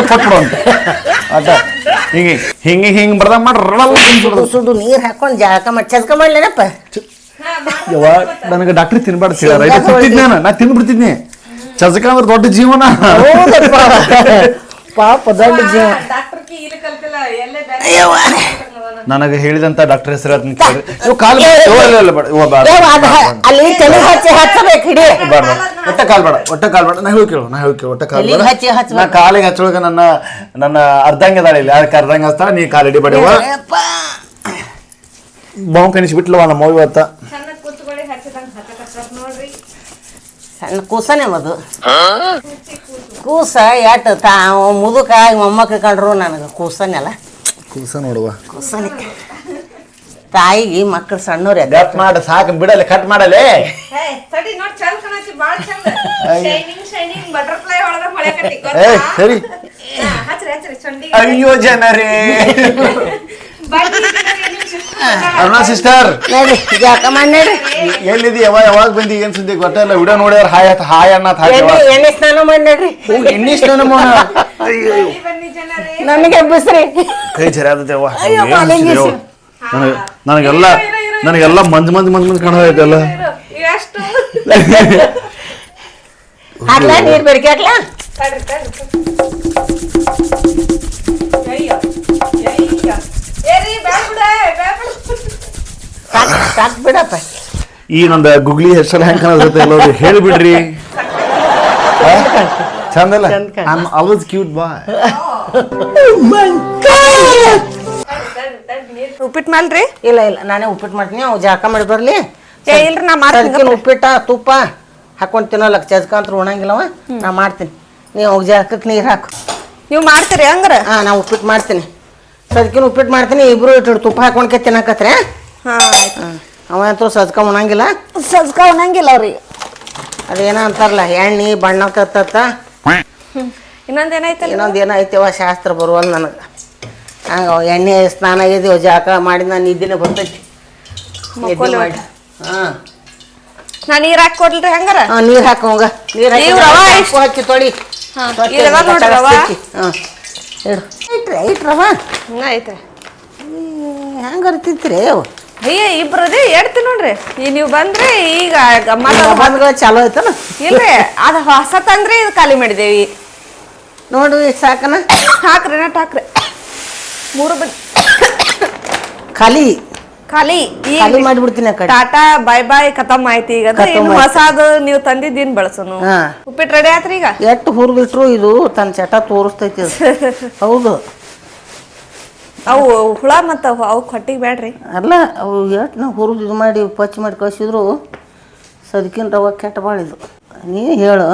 ಕೊಟ್ಬಿಡು ಅಂತ ಅದ ಹಿಂಗೆ ಹಿಂಗೆ ಹಿಂಗೆ ಬರ್ದ ಮಾಡ್ರಿ ಸುಡು ಸುಡು ನೀರು ಹಾಕೊಂಡು ಜಳಕ ಮಾಡಿ ಚಸ್ಕ ಮಾಡ್ಲೇನಪ್ಪ ಯವ್ವ ನನಗೆ ಡಾಕ್ಟ್ರಿ ತಿನ್ಬಾರ್ದು ಹೇಳ್ಯಾರ ಇದು ತಿಂತಿದ್ದೆ ನಾನು ನಾ ತಿನ್ಬಿಡ್ತಿದ್ನಿ. ಚಜಕ ಅಂದ್ರೆ ದೊಡ್ಡ ಜೀವನ. ಹೌದಪ್ಪ. ಪಾಪ ದೊಡ್ಡ ಜೀವ ಡಾಕ್ಟರ್ ಕಿ ಇಲ್ಲಿ ಕಲ್ತಿಲ್ಲ ಎಲ್ಲೇ ಬೇರೆ. ನನಗೆ ಹೇಳಿದಂತ ಡಾಕ್ಟರ್ ಹೆಸರು ಅದನ್ನ ಕೇಳ್ರಿ ಇವ್ ಕಾಲ್ ಅಲ್ಲಿ ತಲೆ ಹಚ್ಚಿ ಹಚ್ಚಬೇಕು ಹಿಡಿ. ಬೇಡ. ಒಟ್ಟ ಕಾಲ್ ಬೇಡ ಒಟ್ಟ ಕಾಲ್ ಬೇಡ. ನಾ ಹೇಳಿ ಕೇಳು ನಾ ಹೇಳಿ ಕೇಳು ಒಟ್ಟ ಕಾಲ್ ಬೇಡ. ಹಚ್ಚಿ ಹಚ್ಚ ನಾ ಕಾಲಿಗೆ ಹಚ್ಚೊಳಗ ನನ್ನ ನನ್ನ ಅರ್ಧಂಗ ಅದಾಳ ಇಲ್ಲಿ. ಅದಕ್ಕೆ ಅರ್ಧಂಗ ಹಚ್ತಾಳ ನೀ ಕಾಲ್ ಹಿಡಿ ಬಡವ ಬಾವು ಕನಿಸಿ ಬಿಟ್ಲವ ನಮ್ಮ ಅವ್ವ ಇವತ್ತ. ಸಣ್ಣ ಕೂಸನೇ ಅದು ಕೂಸ ಎಟ್ ತಾ ಮುದುಕ ಮೊಮ್ಮಕ್ಕ ಕಂಡ್ರು ನನಗೆ ಕೂಸನೆಲ್ಲ ಕೂಸ ನೋಡುವ. ಕೂಸನೆ ತಾಯಿಗೆ ಮಕ್ಕಳು ಸಣ್ಣವ್ರೆ. ಕಟ್ ಮಾಡ ಸಾಕು ಬಿಡಲ್ಲ ಕಟ್ ಮಾಡಲೆ. ಹೇ ತಡಿ ನೋಡ್ ಚಂದ ಕಾಣತಿ ಬಾಳ ಚಂದ. ಶೈನಿಂಗ್ ಶೈನಿಂಗ್ ಬಟರ್ಫ್ಲೈ ಒಳಗ ಹೊಳೆಕತ್ತಿ ಏ ಸರಿ. ಹಾ, ಹಚ್ರಿ ಹಚ್ರಿ ಚಂಡಿ ಅಯ್ಯೋ ಜನರೇ. ಅರುಣಾ ಸಿಸ್ಟರ್. ನಡಿ ಜಾಕ ಎಲ್ಲಿದಿ ಯಾವಾಗ ಯಾವಾಗ ಬಂದಿ ಏನ್ ಸುದ್ದಿ ಗೊತ್ತಿಲ್ಲ ವಿಡಿಯೋ ನೋಡ್ಯಾರ ಹಾಯ್ ಆತ್ ಹಾಯ್ ಅಣ್ಣ ಹಾಕಿ ಎಣ್ಣೆ ಎಣ್ಣೆ ಸ್ನಾನ ಮಾಡಿ ನಡ್ರಿ. ಬನ್ನಿ ಜನರೇ ನನಗೆ ಬಿಸ್ರಿ. ಕೈ ನನಗೆಲ್ಲ ನನಗೆಲ್ಲ ಮಂಜ್ ಮಂಜ್ ಮಂದ್ ಮಂದ್ ಕಾಣೋದೈತೆಲ್ಲ ಎಷ್ಟು ಹಾಕ್ಲಾ ನೀರ್ ಬೆರಕೆ ಹಾಕ್ಲಾ? ಬಿಡಪ್ಪ. ಈ ನಂದು ಗುಗ್ಲಿ ಹೆಸರು ಹೆಂಗ್ ಕಾಣಿಸುತ್ತೆ ಎಲ್ಲರೂ ಹೇಳಿಬಿಡ್ರಿ. ಚಂದಲ್ಲ ಐ ಆಲ್ವೇಸ್ ಕ್ಯೂಟ್ ಬಾಯ್ ಉಪ್ಪಿಟ್ಟು ಮಾಡ್ರಿ ಇಲ್ಲ ಇಲ್ಲ. ನಾನೇ ಉಪ್ಪಿಟ್ಟು ಮಾಡ್ತೀನಿ. ಅವು ಜಾಕ ಮಾಡಿ ಬರಲಿ. ಏ ಇಲ್ರಿ ನಾ ಮಾಡ್ತೀನಿ ಅದಕ್ಕಿನ ಉಪ್ಪಿಟ್ಟ ತುಪ್ಪ ಹಾಕೊಂಡು ತಿನ್ನೋಲ್ಲ ಚಜ್ಕ ಅಂತ ಉಣಂಗಿಲ್ಲವ ನಾ ಮಾಡ್ತೀನಿ. ನೀವು ಅವು ಜಾಕಕ್ಕೆ ನೀರು ಹಾಕು. ನೀವು ಮಾಡ್ತೀರಿ ಹಂಗಾರ? ಹಾಂ ನಾ ಉಪ್ಪಿಟ್ಟು ಮಾಡ್ತೀನಿ. ಸದ್ಕಿನ ಉಪ್ಪಿಟ್ಟು ಮಾಡ್ತೀನಿ. ಇಬ್ರು ಇಟ್ಟು ತುಪ್ಪ ಹಾಕೊಂಡ್ಕೆ ತಿನ್ನಕತ್ರೆ. ಹಾಂ ಆಯ್ತು. ಹಾಂ ಅವ ಅಂತೂ ಸಜ್ಕ ಉಣಂಗಿಲ್ಲ? ಸಜ್ಕ ಉಣಂಗಿಲ್ಲ ಅವ್ರಿಗೆ. ಅದೇನೋ ಅಂತಾರಲ್ಲ ಎಣ್ಣೆ ಬಣ್ಣ ಕತ್ತತ್ತ. ಇನ್ನೊಂದ್ ಏನೈತಲ್ಲ ಇನ್ನೊಂದು ಏನೋ ಐತೆವ ಶಾಸ್ತ್ರ ಬರುವಲ್ಲ ನನಗೆ. ಹಂಗ ಎಣ್ಣೆ ಸ್ನಾನ ಇದೆ ಜಾಕ ಮಾಡಿ ನಾನು ನಿದ್ದೆನೆ ಬರ್ತೈತಿ. ಮಾಡಿ. ಹಾಂ. ನಾ ನೀರ್ ಹಾಕಿ ಕೊಡ್ಲಿ ಹಂಗಾರ? ಹಾಂ ನೀರು ಹಾಕೋಂಗ ನೀರು ಹಾಕಿ ನೀವ್ ರವಾ ಎಷ್ಟು? ತೊಳಿ. ಹಾ, ರವಾ. ಇಟ್ರೆ ಹಂಗ ಐತ್ರಿ ಹೆಂಗೆ ಅರ್ತಿತ್ರಿ ಅವು? ಅಯ್ಯ ಇಬ್ರದೇ ಎಡ್ತಿ ನೋಡ್ರಿ. ಈ ನೀವು ಬಂದ್ರೆ ಈಗ ಗಮ್ಮತ್ ಬಂದ್ರೆ ಚಾಲೋ ಐತನ ಇಲ್ರಿ ಅದು ಹೊಸ ತಂದ್ರಿ ಇದು ಖಾಲಿ ಮಾಡಿದೇವಿ. ನೋಡು ಸಾಕನ. ಹಾಕ್ರಿ ನಟ್ ಹಾಕ್ರಿ. ಮೂರು ಬದ್ ಖಾಲಿ. ಖಾಲಿ. ಈಗ ಖಾಲಿ ಮಾಡಿಬಿಡ್ತೀನಿ ಆ ಕಡೆ. ಟಾಟಾ ಬಾಯ್ ಬಾಯ್ ಖತಮ್ ಆಯ್ತು ಈಗ. ಅದು ಖತಮ್ ಇನ್ನು ಆಯ್ತು. ಹೊಸಾದು ನೀವು ತಂದಿದ್ದೀನ್ ಬಳಸೋನು. ಹಾ. ಉಪ್ಪಿಟ್ಟು ರೆಡಿ ಆತ್ರಿ ಈಗ? ಎಷ್ಟು ಹುರಿದಿಟ್ರು ಇದು ತನ್ನ ಚಟ ತೋರಿಸ್ತೈತಿ ಅದು. ಹೌದು. ಅವು ಹುಳ ಮತ್ತು ಅವು ಹೊಟ್ಟಿಗೆ ಬೇಡ್ರಿ ಅಲ್ಲ ಅವು ಎಷ್ಟು ನಾವು ಹುರಿದು ಇದು ಮಾಡಿ ಪಚ್ ಮಾಡಿ ಕಳಿಸಿದ್ರು ಸದಕಿನ ರವ ಕೆಟ್ಟ ಬಾಳಿದು ನೀ ಹೇಳು.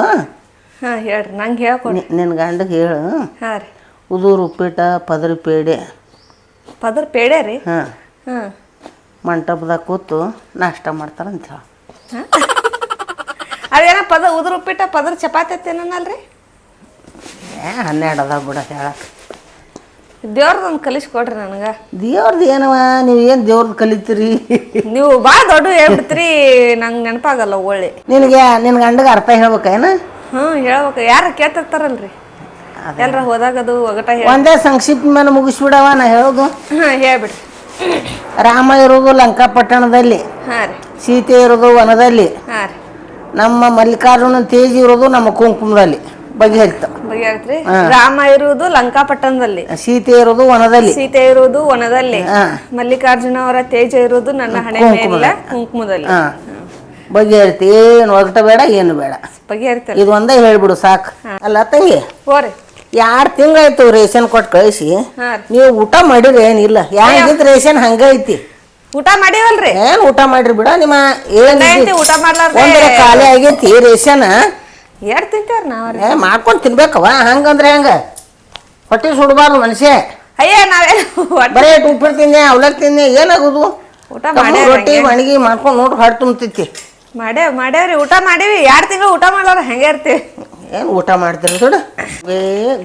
ಹಾಂ ಹೇಳ್ರಿ ನಂಗೆ ಹೇಳ್ಕೊಡಿ. ನಿನ್ನ ಗಂಡಗೆ ಹೇಳು. ಹಾಂ ರೀ. ಉದೂರು ಉಪ್ಪಿಟ ಪದರ ಪೇಡೆ. ಪದರ ಪೇಡೆ ರೀ? ಹಾಂ. ಹಾಂ. ಮಂಟಪದಾಗ ಕೂತು ನಾಷ್ಟ ಮಾಡ್ತಾರಂತ ಹೇಳು. ಅದೇನ ಪದ ಉದುರು ಉಪ್ಪಿಟ್ಟ ಪದರ್ ಚಪಾತಿ ಅತ್ತೇನಲ್ರಿ ಏ ಹನ್ನೆರಡು ಅದಾವ ಬಿಡ ಹೇಳಕ್ಕೆ ದೇವ್ರದೊಂದು ಕಲಿಸ್ಕೊಡ್ರಿ ನನಗೆ. ದೇವ್ರದ್ದು ಏನವ? ನೀವು ಏನು ದೇವ್ರದ್ದು ಕಲಿತೀರಿ? ನೀವು ಭಾಳ ದೊಡ್ಡ ಹೇಳ್ಬಿಡ್ತೀರಿ ನಂಗೆ ನೆನಪಾಗಲ್ಲ ಒಳ್ಳೆ. ನಿನಗೆ ನಿನ್ನ ಗಂಡಗೆ ಅರ್ಥ ಹೇಳ್ಬೇಕೇನ ಹ್ಞೂ ಹೇಳ್ಬೇಕು. ಯಾರು ಕೇಳ್ತಿರ್ತಾರಲ್ರಿ? ಎಲ್ಲರ ಹೋದಾಗ ಅದು ಒಗಟ ಹೇಳಿ. ಒಂದೇ ಸಂಕ್ಷಿಪ್ತ ಮೇಲೆ ಮುಗಿಸ್ಬಿಡವ ನಾ ಹೇಳೋದು? ಹಾಂ ಹೇಳ್ಬಿಡ್ರಿ. ರಾಮ ಇರೋದು ಲಂಕಾಪಟ್ಟಣದಲ್ಲಿ ಹಾಂ ರೀ. ಸೀತೆ ಇರೋದು ವನದಲ್ಲಿ ಹಾಂ ರೀ. ನಮ್ಮ ಮಲ್ಲಿಕಾರ್ಜುನ ತೇಜ್ ಇರೋದು ನಮ್ಮ ಕುಂಕುಮದಲ್ಲಿ. ಬಗೆಹರಿತ ಬಗೆಹರಿತ್ರಿ ರಾಮ ಇರುವುದು ಲಂಕಾಪಟ್ಟಣದಲ್ಲಿ. ಸೀತೆ ಇರೋದು ವನದಲ್ಲಿ. ಸೀತೆ ಇರುವುದು ವನದಲ್ಲಿ. ಮಲ್ಲಿಕಾರ್ಜುನ ಅವರ ತೇಜ ಇರುವುದು ನನ್ನ ಹಣೆ ಮೇಲೆ ಕುಂಕುಮದಲ್ಲಿ. ಬಗೆಹರಿತಿ ಏನು ಒಗಟ ಬೇಡ ಏನು ಬೇಡ. ಬಗೆಹರಿತಾರೆ ಇದು ಒಂದೇ ಹೇಳ್ಬಿಡು ಸಾಕು. ಅಲ್ಲ ತಂಗಿ ಹೋರಿ ಎರಡು ತಿಂಗಳಾಯ್ತು ರೇಷನ್ ಕೊಟ್ಟು ಕಳಿಸಿ? ನೀವು ಊಟ ಮಾಡಿರಿ ಏನಿಲ್ಲ. ಹೆಂಗಿದ್ ರೇಷನ್ ಹಂಗೈತಿ? ಊಟ ಮಾಡಿವಲ್ರಿ? ಏನ್ ಊಟ ಮಾಡ್ರಿ ಬಿಡ ನಿಮ್ಮ ಏನ್ ಊಟ ಮಾಡ್ಲಾರ ಖಾಲಿ ಆಗೈತಿ ರೇಷನ್. ಎರಡು ತಿಂತಾರ ನಾವ್ರಿ ಏ ಮಾಡ್ಕೊಂಡು ತಿನ್ಬೇಕವ ಹಂಗಂದ್ರೆ ಹೆಂಗ? ಹೊಟ್ಟೆ ಸುಡಬಾರ್ದು ಮನುಷ್ಯ ಅಯ್ಯ ನಾವೇ ಬರೇ ಉಪ್ಪಿಟ್ಟು ತಿಂದೆ ಅವಲಕ್ಕಿ ತಿಂದೆ ಏನಾಗುದು? ಊಟ ಮಾಡಿ ಮಾಡ್ಯಾರ ರೊಟ್ಟಿ ಮಣಗಿ ಮಾಡ್ಕೊಂಡು ನೋಡಿ ಹೊಟ್ಟೆ ತುಂಬತೈತಿ ಮಾಡ್ಯಾವ ಮಾಡ್ಯಾವ್ರಿ ಊಟ ಮಾಡೀವಿ ಎರಡು ತಿಂಗಳು ಊಟ ಮಾಡೋರು ಹೆಂಗೆ ಇರ್ತೀವಿ? ಏನು ಊಟ ಮಾಡ್ತೀರಿ ನೋಡು ವೇ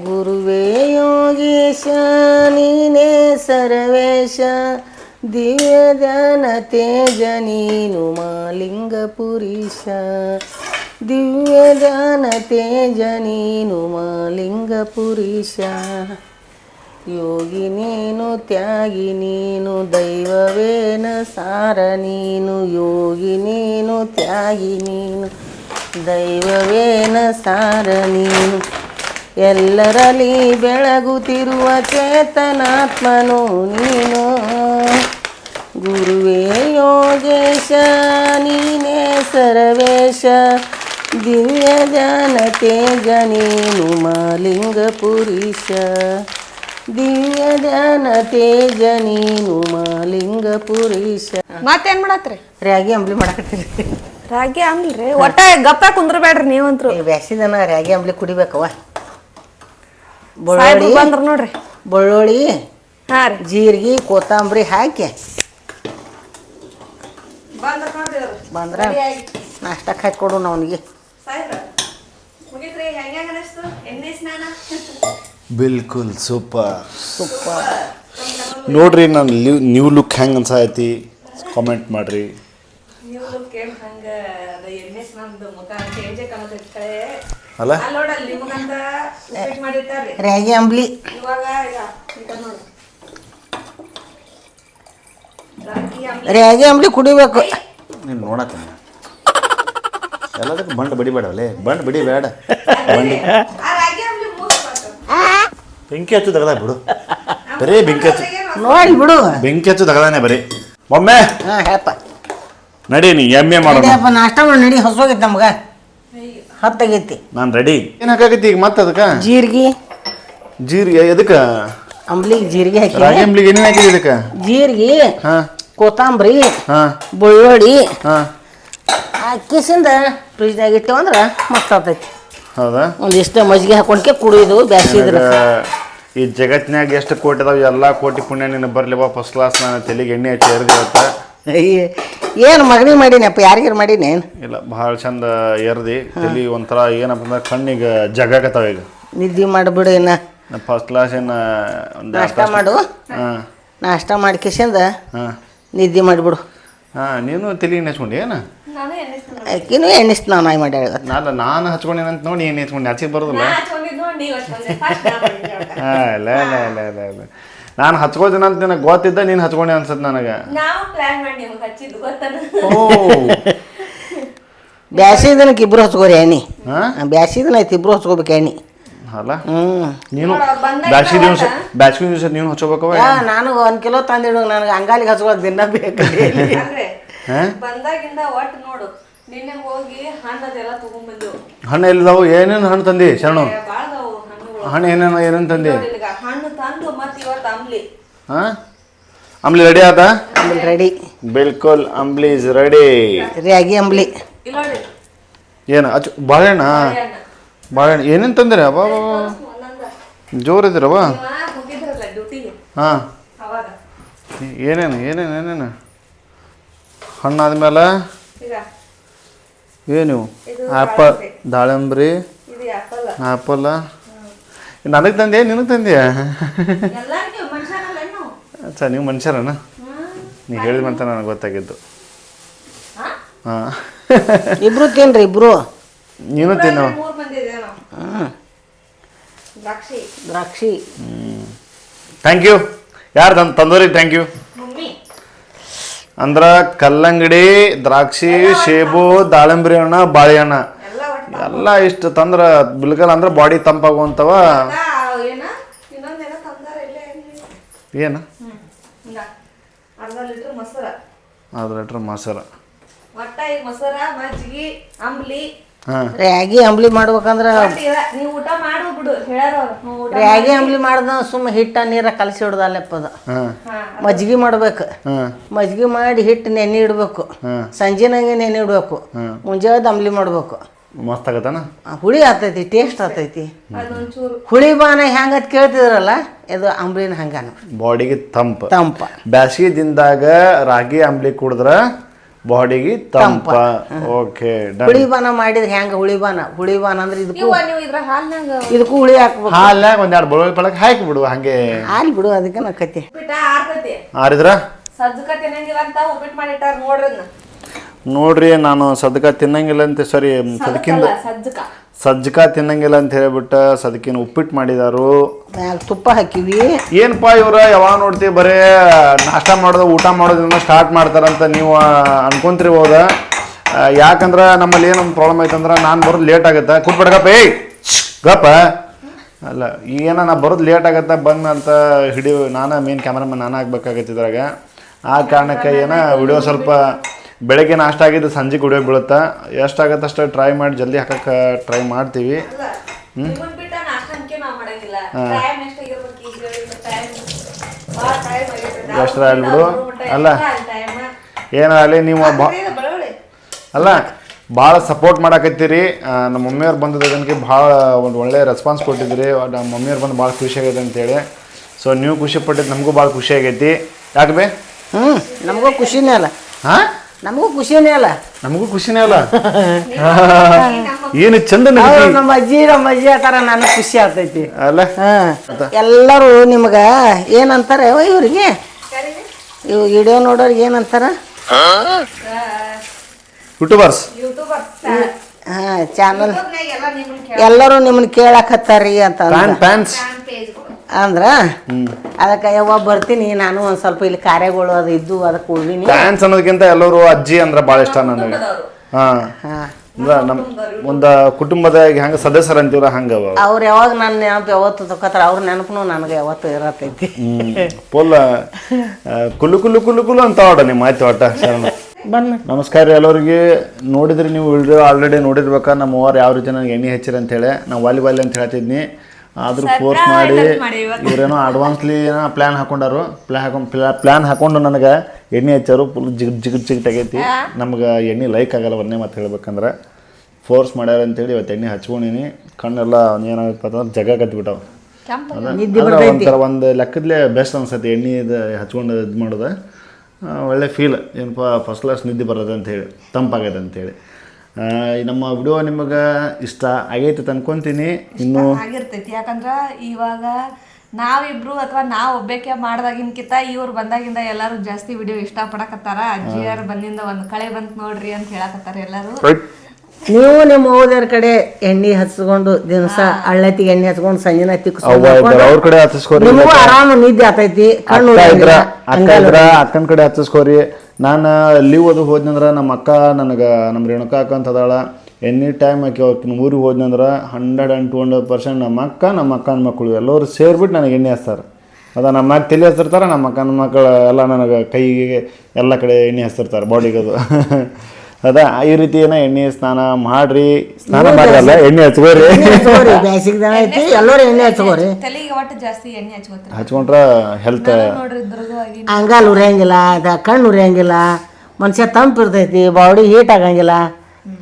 ಗುರುವೇ ಯೋಗೇಶ ನೀನೇ ಸರ್ವೇಶ ದಿವ್ಯ ಜನತೆ ತೇಜ ನೀನು ಮಾಲಿಂಗ ಪುರೀಶ ದಿವ್ಯ ತೇಜನೀನು ಮಲಿಂಗ ಮಾಲಿಂಗ ಪುರುಷ. ಯೋಗಿ ನೀನು ತ್ಯಾಗಿ ನೀನು ದೈವವೇನ ಸಾರ ನೀನು. ಯೋಗಿ ನೀನು ತ್ಯಾಗಿ ನೀನು ದೈವವೇನ ಸಾರ ನೀನು. ಎಲ್ಲರಲ್ಲಿ ಬೆಳಗುತ್ತಿರುವ ಚೇತನಾತ್ಮನು ನೀನು. ಗುರುವೇ ಯೋಗೇಶ, ನೀನೇ ಸರ್ವೇಶ. ದಿವ್ಯ ಜಾನ ಜನೇನು ನೀನು ಮಾಲಿಂಗ ಪುರುಷ ದಿವ್ಯ ಜಾನ ಜನೇನು ನೀನು ಮಾಲಿಂಗ ಪುರುಷ ಮತ್ತೇನ್ ಮಾಡತ್ರಿ? ರಾಗಿ ಅಂಬ್ಲಿ ಮಾಡಕತ್ತೀರಿ. ರಾಗಿ ಅಂದ್ರಿ ಒಟ್ಟ ಗಪ್ಪ ಕುಂದ್ರಬೇಡ್ರಿ ನೀವಂತ್ರು. ಬ್ಯಾಸಿದನ ರಾಗಿ ಅಂಬ್ಲಿ ಕುಡಿಬೇಕವ ಬಳ್ಳೊಳ್ಳಿ ಬಂದ್ರ ನೋಡ್ರಿ. ಬೆಳ್ಳುಳ್ಳಿ ಹಾ ರೀ. ಜೀರಿಗೆ ಕೊತ್ತಂಬರಿ ಹಾಕಿ. ಬಂದ್ರೆ ನಾಷ್ಟಕ್ಕೆ ಹಾಕಿ ಕೊಡೋಣ ಅವನಿಗೆ. ಸಾಹೇಬ್ರ ಮುಗಿತ್ರಿ ಹೆಂಗ ಅನಿಸ್ತು? ಎಣ್ಣೆ ಸ್ನಾನ? ಬಿಲ್ಕುಲ್ ಸೂಪರ್. ಸೂಪರ್. ನೋಡ್ರಿ ನಾನು ಲಿವ್ ನ್ಯೂ ಲುಕ್ ಹೆಂಗೆ ಅನ್ಸಾಯ್ತಿ? ಕಾಮೆಂಟ್ ಮಾಡ್ರಿ. ನೀವು ಲುಕ್ ಏನ್ ಹಂಗ? ಅದ ಎಣ್ಣೆ ಸ್ನಾನದ ಮುಖ ಚೇಂಜೆ ಕಾಣತೈತಿ ಕಡೆ ಅಲ್ಲ? ನಿಮಗಂತ ರಾಗಿ ಅಂಬ್ಲಿ. ಇವಾಗ ಈಗ ಈಗ ನೋಡಿ. ರಾಗಿ ಆಮ್ಲೆಟ್ ರಾಗಿ ಅಂಬ್ಲಿ ಕುಡಿಬೇಕು. ನೀನು ನೋಡತ್ತೀನಿ ಎಲ್ಲದಕ್ಕೂ ಬಂಡ್ ಬಡಿಬೇಡವಲ್ಲೇ ಬಂಡ್ ಬಡಿ ಬೇಡ. ರಾಗಿ. ಬೆಂಕಿ ಹಚ್ಚು ತಗದ ಬಿಡು. ಬರೀ ಬೆಂಕಿ ಹಚ್ಚು. ನೋಡಿ ಬಿಡು. ಬೆಂಕಿ ಹಚ್ಚು ತಗದಾನೆ ಬರೀ. ಒಮ್ಮೆ ಹಾ ಹೇಳಪ್ಪ ನಡಿ ನೀ ಎಮ್ಮೆ ಎ ನಡಿಯಪ್ಪ ನಾಷ್ಟ ಮಾಡಿ ನಡಿ ಹೊಸೋಗೈತೆ ನಮ್ಗೆ. ಹತ್ತಾಗೈತಿ. ನಾನು ರೆಡಿ ಏನು ಹಾಕಾಗೈತಿ ಈಗ ಮತ್ತೆ ಅದಕ್ಕೆ? ಜೀರಿಗೆ. ಜೀರಿಗೆ ಎದಕ್ಕೆ? ಅಂಬ್ಲಿಗೆ ಜೀರಿಗೆ ರಾಗಿ ಹಾಕಿ ಅಂಬ್ಲಿಗೆ ಏನೇನು ಹಾಕಿದೆ ಇದಕ್ಕೆ? ಜೀರಿಗೆ ಹಾಂ. ಕೊತ್ತಂಬರಿ ಹಾಂ. ಬೆಳ್ಳುಳ್ಳಿ ಹಾಂ. ಹಾಕಿಸಿಂದ ಫ್ರಿಜ್ನಾಗ ಇಟ್ಟೇವಂದ್ರೆ ಮಸ್ತ್ ಆಗ್ತೈತಿ. ಹೌದಾ? ಒಂದಿಷ್ಟು ಮಜ್ಜಿಗೆ ಹಾಕೊಂಡ್ಕೆ ಕುಡಿಯೋದು ಬ್ಯಾಸಿದ್ರೆ ಈ ಜಗತ್ತಿನಾಗ ಎಷ್ಟು ಕೋಟಿ ಅದಾವ ಎಲ್ಲ ಕೋಟಿ ಪುಣ್ಯ ನಿನ್ನ ಬರ್ಲಿವ ಫಸ್ಟ್ ಕ್ಲಾಸ್ ನಾನು ತಲೆಗೆ ಎಣ್ಣೆ ಹಚ್ಚಿ ಎರ್ದಿವತ್ತ ಏನು ಮಗನಿ ಮಾಡೀನಪ್ಪ ಯಾರಿಗಾರು ಮಾಡೀನಿ ಇಲ್ಲ ಭಾಳ ಚಂದ ಎರ್ದಿ. ತಲೆ ಒಂಥರ ಏನಪ್ಪ ಅಂದ್ರೆ ಕಣ್ಣಿಗೆ ಜಗಾಕತ್ತಾವ ಈಗ. ನಿದ್ದೆ ಮಾಡಿಬಿಡು ಇನ್ನ. ಫಸ್ಟ್ ಕ್ಲಾಸ್ ಏನು ಒಂದು ನಾಷ್ಟ ಮಾಡು. ಹಾಂ. ನಾಷ್ಟ ಮಾಡ್ಕಿಸಿಂದ ನಿದ್ದೆ ಮಾಡಿಬಿಡು ಹಾಂ ನೀನು ತಲೆ ನೆಚ್ಕೊಂಡು ಏನು? ಆಕಿನೂ ಎಣ್ಣೆ ಸ್ನಾನ ಮಾಡ್ಯಾಳ ನಾನು ನಾನು ಹಚ್ಕೊಂಡೇನಂತ ನೋಡಿ ಏನು ನೆಚ್ಕೊಂಡು ಆಚೆಗೆ ಬರೋದಿಲ್ಲ. ಹಾಂ ಇಲ್ಲ ಇಲ್ಲ ಇಲ್ಲ ಇಲ್ಲ ಇಲ್ಲ ನಾನು ಹಚ್ಕೋತೀನಿ ಅಂತ ನಿನಗೆ ಗೊತ್ತಿದ್ದ ನೀನು ಹಚ್ಕೊಂಡೆ ಅನ್ಸತ್ತೆ ನನಗೆ. ನಾವು ಪ್ಲಾನ್ ಮಾಡಿ ನಿಮ್ಗೆ ಹಚ್ಚಿದ್ದು ಗೊತ್ತಾನ ಓ. ಬ್ಯಾಸಿದನಕ್ಕೆ ಇಬ್ರು ಹಚ್ಕೋರಿ ಎಣ್ಣೆ. ಹಾಂ? ಬ್ಯಾಸಿದನ ಐತಿ ಇಬ್ರು ಹಚ್ಕೋಬೇಕು ಎಣ್ಣೆ. ಅಲ್ಲ? ಹ್ಞೂ ನೀನು ಬ್ಯಾಸ್ಗಿ ದಿವಸ ಅವಾಗ- ದಿವಸ ನೀನು ಹಚ್ಕೋಬೇಕವ ನಾನು ಒಂದು ಕಿಲೋ ತಂದಿಡು ನನಗೆ ಅಂಗಾಲಿಗೆ ಹಚ್ಕೊಳ್ಳೋದು ದಿನ ಬೇಕು ಬಂದಾಗಿಂದ ಒಟ್ಟು ನೋಡು. ನಿನ್ನೆ ಹೋಗಿ ಹಣ್ಣದೆಲ್ಲ ತಗೊಂಡ್ಬಂದು ಹಣ್ಣು ಎಲ್ಲಿದಾವು? ಏನೇನು ಹಣ್ಣು ತಂದಿ ಶರಣು? ಬಾಳದವು ಹಣ್ಣುಗಳು. ಹಣ್ಣು ಏನೇನು ಏನೇನು ತಂದಿ? ಹಣ್ಣು ತಂದು ಮತ್ತೆ ಇವತ್ತು ಅಂಬ್ಲಿ. ಹಾಂ? ಅಂಬ್ಲಿ ರೆಡಿ ಆದ? ಆಮೇಲೆ ರೆಡಿ ಬಿಲ್ಕುಲ್ ಅಂಬ್ಲಿ ಇಸ್ ರೆಡಿ ರಾಗಿ ಅಂಬ್ಲಿ. ಇಲ್ಲ ನೋಡಿ. ಏನು ಅಚ್ಚು ಬಾಳೆಹಣ್ಣ? ಬಾಳೆಹಣ್ಣು. ಏನೇನು ತಂದಿರ? ಅಬ್ಬಾ ಒಂದೊಂದ ಜೋರು ಇದ್ದೀರವ ಹೋಗಿದ್ರಲ್ಲ ಡ್ಯೂಟಿಗೆ ಹಾಂ. ಅವಾಗ. ಏನೇನು ಏನೇನು ಏನೇನು? ಹಣ್ಣು ಮೇಲೆ ಏನು ಇದು ಆ್ಯಪಲ್ ದಾಳಿಂಬ್ರಿ ಆ್ಯಪಲ್ ನನಗೆ ತಂದೆ ನಿನಗೆ ತಂದೆಯಾ? ಅಚ್ಚ ನೀವು ಮನುಷ್ಯರಣ್ಣ ನೀವು ಮನುಷ್ಯರನ? ನೀ ಹೇಳಿದ ಅಂತ ನನಗೆ ಗೊತ್ತಾಗಿದ್ದು. ಹಾ? ಹಾಂ. ಇಬ್ರು ತಿನ್ರಿ ಇಬ್ರು. ನೀನು ತಿನ್ನು. ಮೂರ್ ದ್ರಾಕ್ಷಿ. ಥ್ಯಾಂಕ್ ಯು ಯಾರು ತಂದು ತಂದೋರಿಗೆ ಥ್ಯಾಂಕ್ ಯು ಅಂದ್ರ ಕಲ್ಲಂಗಡಿ ದ್ರಾಕ್ಷಿ ಸೇಬು ದಾಳಿಂಬ್ರಿ ಹಣ್ಣ ಬಾಳೆಹಣ್ಣ ಎಲ್ಲ ಎಲ್ಲ ಇಷ್ಟು ತಂದ್ರ ಬಿಲ್ಕಲ್ ಅಂದ್ರೆ ಬಾಡಿ ತಂಪಾಗುವಂತವ. ಏನ ಅರ್ಧ ಲೀಟರ್ ಮೊಸರ. ಅದ್ರ ಲೀಟ್ರ್ ಮೊಸರು. ಒಟ್ಟ ಈ ಮೊಸರ ಮಜ್ಜಿಗೆ ಅಂಬ್ಲಿ. ಹಾಂ. ರಾಗಿ ಅಂಬ್ಲಿ ಮಾಡ್ಬೇಕಂದ್ರೆ ರ್ಯಾಗಿ. ನೀವ್ ಊಟ ಮಾಡು ಬಿಡು ಅಂಬ್ಲಿ ಮಾಡ್ದ ಸುಮ್ಮ ಹಿಟ್ಟ ನೀರ ಕಲಸಿ ಇಡ್ದಲ್ಲಪ್ಪದ ಅಲ್ಲಪ್ಪದ ಮಜ್ಗಿ ಮಜ್ಜಿಗೆ ಮಾಡ್ಬೇಕು. ಮಜ್ಗಿ ಮಜ್ಜಿಗೆ ಮಾಡಿ ಹಿಟ್ಟು ನೆನೆ ಇಡ್ಬೇಕು. ಸಂಜೆನಂಗೆ ನೆನೆ ಇಡ್ಬೇಕು. ಮುಂಜಾನೆ ಅಂಬ್ಲಿ ಮಾಡ್ಬೇಕು. ಮಸ್ತ್ ಆಗತ್ತನ? ಆ, ಹುಳಿ ಆತೈತಿ ಟೇಸ್ಟ್ ಆತೈತಿ. ಹುಳಿ ಬಾನ ಅಂತ ಕೇಳ್ತಿದ್ರಲ್ಲ ಇದು ಅಂಬ್ಲಿನ ಹಂಗಾನ ಬಾಡಿಗೆ ತಂಪ. ತಂಪ. ಬ್ಯಾಸಿಗೆ ದಿನದಾಗ ರಾಗಿ ಅಂಬ್ಲಿ ಕುಡಿದ್ರ ಬಾಡಿಗೆ ತಂಪ. ಓಕೆ ಹುಳಿಬಾನ ಹುಳಿ ಬಾನ ಮಾಡಿದ್ರೆ ಹೆಂಗ ಹುಳಿ ಬಾನ ಹುಳಿ ಬಾನ ಅಂದ್ರೆ ಇದಕ್ಕೂ ಇವ ನೀವು ಇದ್ರ ಹಾಲ್ನಾಗ ಇದಕ್ಕೂ ಹುಳಿ ಹಾಕ್ಬೇಕು. ಹಾಲ್ನಾಗ ಒಂದೆರಡು ಬಳುವಳಿ ಪಳಕ್ ಹಾಕಿ ಬಿಡು ಹಂಗೆ. ಹಾಲು ಬಿಡು ಅದಕ್ಕೆ ನಕ್ಕತಿ ಆರಿದ್ರ? ಸಜ್ಜಕ ತಿನ್ನಂಗಿಲ್ಲ ಅಂತ ಉಪ್ಪಿಟ್ಟು ಮಾಡಿಟ್ಟಾರ ನೋಡ್ರಿ. ನೋಡ್ರಿ ನಾನು ಸದ್ಕ ತಿನ್ನಂಗಿಲ್ಲ ಅಂತ ಸರಿ ಸದ್ಕಿಂದ ಸಜ್ಜಕ. ಸಜ್ಜಕ ತಿನ್ನಂಗಿಲ್ಲ ಅಂತ ಹೇಳ್ಬಿಟ್ಟು ಸದಕಿನ ಉಪ್ಪಿಟ್ಟು ಮಾಡಿದಾರು. ಮ್ಯಾಲ ತುಪ್ಪ ಹಾಕಿವಿ? ಏನಪ್ಪ ಇವ್ರ ಯಾವಾಗ ನೋಡ್ತೀವಿ ಬರೇ ನಾಷ್ಟ ಮಾಡೋದು ಊಟ ಮಾಡೋದ್ರಿಂದ ಸ್ಟಾರ್ಟ್ ಮಾಡ್ತಾರಂತ ನೀವು ಅನ್ಕೊಂತೀರಿ ಹೋದ. ಯಾಕಂದ್ರೆ ನಮ್ಮಲ್ಲಿ ಏನೊಂದು ಪ್ರಾಬ್ಲಮ್ ಐತಂದ್ರೆ ನಾನು ಬರೋದು ಲೇಟ್ ಆಗುತ್ತೆ? ಕುಟ್ಬಿಡ್ಗಪ್ಪ ಏಯ್! ಶ್ಶ್, ಗಪ್ಪ. ಅಲ್ಲ ಏನ ನಾ ಬರೋದು ಲೇಟ್ ಆಗತ್ತೆ? ಬಂದ ಅಂತ ಹಿಡಿಯೋ ನಾನು ಮೇನ್ ಕ್ಯಾಮ್ರಾಮನ್ ನಾನು ಆಗ್ಬೇಕಾಗತ್ತೆ ಇದ್ರಾಗ. ಆ ಕಾರಣಕ್ಕೆ ಏನ ವಿಡಿಯೋ ಸ್ವಲ್ಪ ಬೆಳಗ್ಗೆ ನಾಷ್ಟ ಆಗಿದ್ದು ಸಂಜೆ ಕುಡಿಯೋಕೆ ಬೀಳುತ್ತಾ? ಎಷ್ಟಾಗತ್ತೆ ಅಷ್ಟು ಟ್ರೈ ಮಾಡಿ ಜಲ್ದಿ ಹಾಕಕ್ಕೆ ಟ್ರೈ ಮಾಡ್ತೀವಿ. ಹ್ಞೂ ಎಷ್ಟ್ರ ಅಲ್ಲಿ. ಬಿಡು. ಅಲ್ಲ. ಏನಾಗಲಿ ನೀವು ಬಾ ಅಲ್ಲ ಭಾಳ ಸಪೋರ್ಟ್ ಮಾಡಾಕತ್ತೀರಿ. ನಮ್ಮ ಮಮ್ಮಿಯವ್ರು ಬಂದದಕ್ಕೆ ಭಾಳ ಒಂದು ಒಳ್ಳೆಯ ರೆಸ್ಪಾನ್ಸ್ ಕೊಟ್ಟಿದ್ದೀರಿ ನಮ್ಮ ಮಮ್ಮಿಯವ್ರು ಬಂದು ಭಾಳ ಖುಷಿ ಆಗೈತೆ ಅಂತೇಳಿ ಸೊ ನೀವು ಖುಷಿ ಪಟ್ಟಿದ್ದು ನಮಗೂ ಭಾಳ ಖುಷಿ ಆಗೈತಿ. ಯಾಕೆ ಬೇ? ಹ್ಞೂ ನಮಗೂ ಖುಷಿನೇ ಅಲ್ಲ. ಹಾಂ ನಮಗೂ ಖುಷಿನೇ ಅಲ್ಲ. ನಮಗೂ ಖುಷಿನೇ ಅಲ್ಲ? ಏನು ಚಂದ ಅವ್ರು ನಮ್ಮ ಅಜ್ಜಿ ನಮ್ಮ ಅಜ್ಜಿ ಆತರ ನನಗೆ ಖುಷಿ ಆಗ್ತೈತಿ. ಅಲ್ಲ? ಹಾಂ. ಎಲ್ಲರೂ ನಿಮ್ಗೆ ಏನಂತಾರೆ? ಓ ಇವ್ರಿಗೆ. ಇವ್ ವಿಡಿಯೋ ನೋಡೋರಿಗೆ ಏನಂತಾರ? ಯೂಟ್ಯೂಬರ್ಸ್? ಹಾ ಚಾನಲ್ ಎಲ್ಲ ಎಲ್ಲರೂ ನಿಮ್ಮನ್ನ ಕೇಳಕತ್ತಾರಿ ಅಂತ ಪೇಜ್ ಅಂದ್ರ ಅದಕ್ಕೆ ಯಾವಾಗ ಬರ್ತೀನಿ ನಾನು ಒಂದ್ ಸ್ವಲ್ಪ ಇಲ್ಲಿ ಕಾರ್ಯಗಳು ಅದು ಇದ್ದು ಅದಕ್ಕೆ ಉಳ್ದೀನಿ ಡ್ಯಾನ್ಸ್ ಅನ್ನೋದಕ್ಕಿಂತ ಎಲ್ಲರೂ ಅಜ್ಜಿ ಅಂದ್ರೆ ಭಾಳ ಇಷ್ಟ ನನಗೆ. ಹಾಂ. ಅಂದ್ರೆ ನಮ್ಮ ಒಂದು ಕುಟುಂಬದ ಹೆಂಗೆ ಸದಸ್ಯರು ಅಂತೀವ್ರ ಹಂಗೆ ಅವ ಅವ್ರು. ಯಾವಾಗ ನನ್ನ ನೆನಪು ಯಾವತ್ತು ತಗೋತಾರ ಅವ್ರ ನೆನಪು ನನಗೆ ಯಾವತ್ತು ಇರತೈತಿ. ಪುಲ್ಲ ಕುಲು ಕುಲು ಕುಲು ಕುಲು ಅಂತ ಆಡ ನಿಮ್ಮ ಆಯ್ತು ಆಟ ಶರಣ. ಬನ್ನ. ನಮಸ್ಕಾರ ರೀ ಎಲ್ಲರಿಗೆ. ನೋಡಿದ್ರಿ ನೀವು ವಿಡಿಯೋ ಆಲ್ರೆಡಿ ನೋಡಿರ್ಬೇಕಾ ನಮ್ಮ ಅವ್ರು ಯಾವ ರೀತಿ ನನಗೆ ಎಣ್ಣೆ ಹಚ್ಚಿರ ಅಂತೇಳಿ. ನಾವು ವಾಲಿಬಾಲ್ ಅಂತ ಹೇಳ್ತಿದ್ನಿ. ಆದ್ರೂ ಫೋರ್ಸ್ ಮಾಡಿ ಇವರೇನೋ ಅಡ್ವಾನ್ಸ್ಲಿ ಏನೋ ಪ್ಲ್ಯಾನ್ ಹಾಕೊಂಡಾರು. ಪ್ಲ್ಯಾನ್ ಹಾಕೊಂಡು ಪ್ಲ್ಯಾನ್ ಹಾಕೊಂಡು ನನಗೆ ಎಣ್ಣೆ ಹಚ್ಚಾರು ಫುಲ್ ಜಿಗ್ ಜಿಗ್ ಜಿಗ್ ತೆಗೈತಿ ನಮ್ಗೆ ಎಣ್ಣೆ ಲೈಕ್ ಆಗಲ್ಲ ಒಂದೇ ಮಾತು ಹೇಳ್ಬೇಕಂದ್ರೆ. ಫೋರ್ಸ್ ಮಾಡ್ಯಾರ ಅಂತೇಳಿ ಇವತ್ತು ಎಣ್ಣೆ ಹಚ್ಕೊಂಡಿನಿ. ಕಣ್ಣೆಲ್ಲ ಏನಾಗತ್ತಪ್ಪ ಅಂತಂದ್ರೆ ಜಗ ಕತ್ಬಿಟ್ಟವು. ಒಂಥರ ಒಂದು ಲೆಕ್ಕದಲ್ಲೇ ಬೆಸ್ಟ್ ಅನ್ಸತ್ತೆ ಎಣ್ಣೆ ಇದು ಹಚ್ಕೊಂಡು ಇದು ಮಾಡೋದು. ಒಳ್ಳೆ ಫೀಲ್ ಏನಪ್ಪ ಫಸ್ಟ್ ಕ್ಲಾಸ್ ನಿದ್ದೆ ಬರೋದು ಅಂತೇಳಿ ತಂಪಾಗೈತೆ ಅಂತೇಳಿ ನಮ್ಮ ವಿಡಿಯೋ ನಿಮಗೆ ಇಷ್ಟ ಆಗೈತೆ ಅಂತ ಅನ್ಕೊಂತೀನಿ ಇನ್ನು ಆಗಿರ್ತೈತಿ. ಯಾಕಂದ್ರೆ ಇವಾಗ ನಾವಿಬ್ರು ಅಥವಾ ನಾವ್ ಮಾಡಿದಾಗಿನ ಮಾಡ್ದಾಗಿನ್ಕಿಂತ ಇವ್ರು ಬಂದಾಗಿಂದ ಎಲ್ಲರೂ ಜಾಸ್ತಿ ವಿಡಿಯೋ ಇಷ್ಟಪಡಕತ್ತಾರ. ಅಜ್ಜಿಯಾರ ಬಂದಿಂದ ಒಂದು ಕಳೆ ಬಂತು ನೋಡ್ರಿ ಅಂತ ಹೇಳಕತ್ತಾರ ಎಲ್ಲಾರು. ನೀವು ನಿಮ್ಮ ಹೋದರ ಕಡೆ ಎಣ್ಣೆ ಹಚ್ಕೊಂಡು ದಿವಸ ಹಳ್ಳತ್ತಿಗೆ ಎಣ್ಣೆ ಹಚ್ಕೊಂಡು ಸಂಜೆನ ಅವ್ರ ಕಡೆ ಹಚ್ಚಿಸ್ಕೋರಿ ನಿಮಗೂ ಆರಾಮ ನಿದ್ದೆ ಆತೈತಿ ಕಣ್ಣು ಅಕ್ಕ ಇದ್ರ ಅಕ್ಕ ಇದ್ರ ಅಕ್ಕನ ಕಡೆ ಹಚ್ಚಿಸ್ಕೋರಿ. ನಾನು ಲೀವ್ ಅದು ಹೋದ್ನಂದ್ರ ನಮ್ಮ ಅಕ್ಕ ನನಗೆ ನಮ್ಮ ರೇಣುಕ ಅಕ್ಕ ಅಂತ ಅದಾಳ. ಎನಿ ಟೈಮ್ ಆಕೆ ಅವ್ಕಿನ ಊರಿಗೆ ಹೋದ್ನಂದ್ರ hundred and two hundred percent ನಮ್ಮ ಅಕ್ಕ ನಮ್ಮ ಅಕ್ಕನ ಮಕ್ಕಳು ಎಲ್ಲರೂ ಸೇರಿಬಿಟ್ಟು ನನಗೆ ಎಣ್ಣೆ ಹಚ್ತಾರೆ. ಅದ ನಮ್ಮ ಅಕ್ಕ ತಲೆ ಹಚ್ತಿರ್ತಾರೆ ನಮ್ಮ ಅಕ್ಕನ ಮಕ್ಕಳು ಎಲ್ಲ ನನಗೆ ಕೈಗೆ ಎಲ್ಲ ಕಡೆ ಎಣ್ಣೆ ಹಚ್ತಿರ್ತಾರೆ ಬಾಡಿಗೆ ಅದ ಈ ರೀತಿ ಏನ ಎಣ್ಣೆ ಸ್ನಾನ ಮಾಡ್ರಿ. ಸ್ನಾನ ಮಾಡಲ್ಲ ಎಣ್ಣೆ ಹಚ್ಕೋರಿ. ದಿನ ಐತಿ ಎಲ್ಲರೂ ಎಣ್ಣೆ ಹಚ್ಕೋರಿ. ತಲೆಗೆ ಒಟ್ಟು ಜಾಸ್ತಿ ಎಣ್ಣೆ ಹಚ್ಕೋತಾರೆ. ಹಚ್ಕೊಂಡ್ರ ಹೆಲ್ತ್ ಅಂಗಾಲ್ ಉರಿಯಂಗಿಲ್ಲ ಅದ ಕಣ್ಣು ಉರಿಯಂಗಿಲ್ಲ ಮನುಷ್ಯ ತಂಪು ಇರ್ತೈತಿ ಬಾಡಿ ಹೀಟ್ ಆಗಂಗಿಲ್ಲ.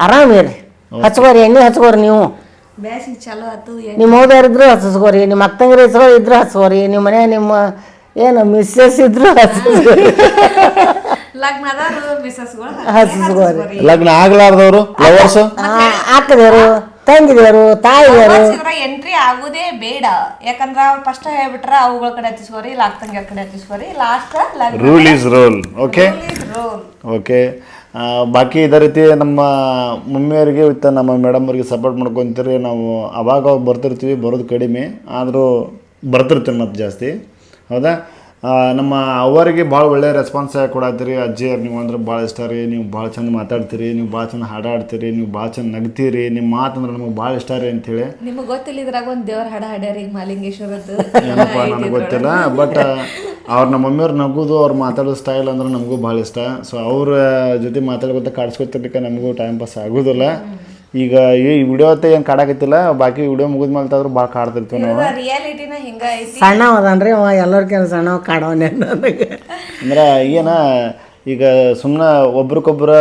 ಆರಾಮ ಇರಿ. ಹಚ್ಕೋರಿ ಎಣ್ಣೆ ಹಚ್ಕೋರಿ ನೀವು. ಬ್ಯಾಸಿಗೆ ಚಲೋ ಆತು ನಿಮ್ಮ ಹೋದವ್ರು ಇದ್ರು ಹಚ್ಕೋರಿ ನಿಮ್ಮ ಅಕ್ಕಂಗ್ರ ಹೆಸರು ಇದ್ರು ಹಚ್ಕೋರಿ ನಿಮ್ಮ ಮನೆ ನಿಮ್ಮ ಏನು ಮಿಸ್ಸಸ್ ಇದ್ರು ಹಚ್ಕೋರಿ ಲಗ್ನ ಆಗ್ಲಾರ್ದವ್ರು ಲವರ್ಸ್? ಹಾಕಿದವರು ತಂಗಿದವರು ತಾಯಿಯವರು ಎಂಟ್ರಿ ಆಗುದೇ ಬೇಡ. ಯಾಕಂದ್ರ ಅವ್ರು ಫಸ್ಟ್ ಹೇಳ್ಬಿಟ್ರ ಅವುಗಳ ಕಡೆ ಹಚ್ಚಿಸ್ಕೋರಿ ಇಲ್ಲ ತಂಗಿ ಕಡೆ ಹಚ್ಚಿಸ್ಕೋರಿ last rule is rule okay role okay ಬಾಕಿ ಇದೇ ರೀತಿ ನಮ್ಮ ಮಮ್ಮಿಯವರಿಗೆ ವಿತ್ ನಮ್ಮ ಮೇಡಮ್ ಅವ್ರಿಗೆ ಸಪೋರ್ಟ್ ಮಾಡ್ಕೊಂತೀರಿ. ನಾವು ಅವಾಗ ಅವಾಗ ಬರ್ತಿರ್ತೀವಿ ಬರೋದು ಕಡಿಮೆ. ಆದರೂ ಬರ್ತಿರ್ತೀವಿ ಮತ್ತು ಜಾಸ್ತಿ. ಹೌದಾ? ನಮ್ಮ ಅವರಿಗೆ ಭಾಳ ಒಳ್ಳೆಯ ರೆಸ್ಪಾನ್ಸ್ ಕೊಡತ್ತೀರಿ. ಅಜ್ಜಿಯರು ನೀವು ಅಂದ್ರೆ ಭಾಳ ಇಷ್ಟ ರೀ. ನೀವು ಭಾಳ ಚಂದ ಮಾತಾಡ್ತೀರಿ. ನೀವು ಭಾಳ ಚಂದ ಹಾಡಾಡ್ತೀರಿ ನೀವು ಭಾಳ ಚಂದ ನಗ್ತೀರಿ. ನಿಮ್ಮ ಮಾತಂದ್ರೆ ನಮಗೆ ಭಾಳ ಇಷ್ಟ ರೀ ಅಂತೇಳಿ. ನಿಮಗೆ ಗೊತ್ತಿಲ್ಲ ಇದ್ರಾಗ ಒಂದು ದೇವ್ರ ಹಾಡ ಹಾಡ್ಯಾರ ಏನಪ್ಪ ನನಗೆ ಗೊತ್ತಿಲ್ಲ. ಬಟ್ ಅವ್ರು ನಮ್ಮ ಮಮ್ಮಿಯವ್ರು ನಗೋದು ಅವ್ರು ಮಾತಾಡೋ ಸ್ಟೈಲ್ ಅಂದ್ರೆ ನಮಗೂ ಭಾಳ ಇಷ್ಟ. ಸೊ ಅವ್ರ ಜೊತೆ ಮಾತಾಡ್ಕೊತ ಕಾಡ್ಸ್ಕೊತಿರ್ಲಿಕ್ಕೆ ನಮಗೂ ಟೈಮ್ ಪಾಸ್ ಆಗೋದಿಲ್ಲ. ಈಗ ಈ ವಿಡಿಯೋ ಅಂತ ಏನು ಕಾಡಾಕತ್ತಿಲ್ಲ ಬಾಕಿ ವಿಡಿಯೋ ಮುಗಿದ್ಮೇಲೆ ಮೇಲೆ ಭಾಳ ಕಾಡ್ತಿರ್ತೀವಿ ನಾವು. ರಿಯಾಲಿಟಿನ ಹಿಂಗ ಐತಿ. ಸಣ್ಣ ಅದನ್ರಿ ಅವ ಎಲ್ಲರ್ಕಿಂತ ಸಣ್ಣ ಕಾಡವನೇ ನನಗೆ. ಅಂದ್ರೆ ಏನ ಈಗ ಸುಮ್ಮನೆ ಒಬ್ರಿಗೊಬ್ರ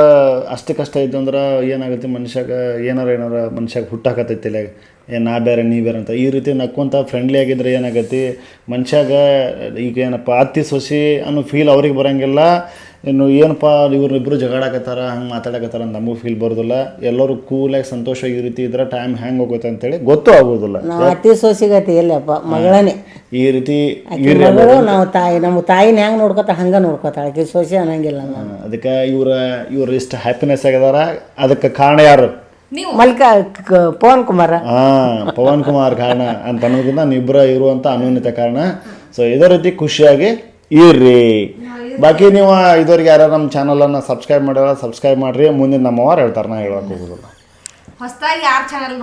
ಕಷ್ಟ ಇದ್ದು ಅಂದ್ರೆ ಏನಾಗುತ್ತೆ ಮನುಷ್ಯಾಗ ಏನಾರ ಏನಾರ ಮನುಷ್ಯಾಗ ಹುಟ್ಟಾಕತ್ತೈತಿ ಇಲ್ಲ ಏ ನಾ ಬೇರೆ ನೀ ಬೇರೆ ಅಂತ. ಈ ರೀತಿ ನಕ್ಕೊಂತ ಫ್ರೆಂಡ್ಲಿ ಆಗಿದ್ರೆ ಏನಾಗತ್ತೆ ಮನುಷ್ಯಾಗ ಈಗ ಏನಪ್ಪ ಅತ್ತಿ ಸೊಸಿ ಅನ್ನೋ ಫೀಲ್ ಅವ್ರಿಗೆ ಬರೋಂಗಿಲ್ಲ. ಇನ್ನು ಏನಪ್ಪ ಇವರಿಬ್ಬರು ಜಗಾಡಾಕತ್ತಾರ ಹಂಗೆ ಮಾತಾಡಕತ್ತಾರ ಅಂತ ನಮಗೂ ಫೀಲ್ ಬರೋದಿಲ್ಲ. ಎಲ್ಲರೂ ಕೂಲಾಗಿ ಸಂತೋಷವಾಗಿ ಈ ರೀತಿ ಇದ್ರೆ ಟೈಮ್ ಹ್ಯಾಂಗ್ ಹೋಗುತ್ತೆ ಅಂತೇಳಿ ಗೊತ್ತೂ ಆಗೋದಿಲ್ಲ. ನಾವು ಅತಿ ಸೋಸಿಗತಿ ಎಲ್ಲಪ್ಪ ಮಗಳನೇ ಈ ರೀತಿ ಆಕಿ ಮಗಳು ನಾವು ತಾಯಿ ನಮ್ಮ ತಾಯಿನ ಹೆಂಗೆ ನೋಡ್ಕೊತ ಹಂಗೆ ನೋಡ್ಕೊತಾಳೆ ಆಕಿ ಸೋಸಿ ಅನ್ನಂಗಿಲ್ಲ ನಾನು ಅದಕ್ಕೆ ಇವ್ರ ಇವ್ರ ಇಷ್ಟು ಹ್ಯಾಪಿನೆಸ್ ಆಗಿದಾರ ಅದಕ್ಕೆ ಕಾರಣ ಯಾರು? ನೀವು. ಮಲ್ಕ ಕ- ಪವನ್ ಕುಮಾರ. ಹಾ ಪವನ್ ಕುಮಾರ್ ಕಾರಣ ಅಂತ ಅನ್ನೋದನ್ನ ನೀವಿಬ್ಬರ ಇರುವಂತ ಅನ್ಯೋನ್ಯತೆ ಕಾರಣ. ಸೊ ಇದೇ ರೀತಿ ಖುಷಿಯಾಗಿ ಇರ್ರಿ. ಬಾಕಿ ನೀವು ಇದುವರೆಗೆ ಯಾರು ನಮ್ಮ ಚಾನಲನ್ನು ಸಬ್ಸ್ಕ್ರೈಬ್ ಮಾಡ್ಯಾರ ಸಬ್ಸ್ಕ್ರೈಬ್ ಮಾಡ್ರಿ. ಮುಂದಿನ ನಮ್ಮವ್ರು ಹೇಳ್ತಾರೆ ನಾ ಹೇಳಕ್ ಹೋಗೋದಿಲ್ಲ. ಹೊಸದಾಗಿ ಯಾರು ಚಾನಲ್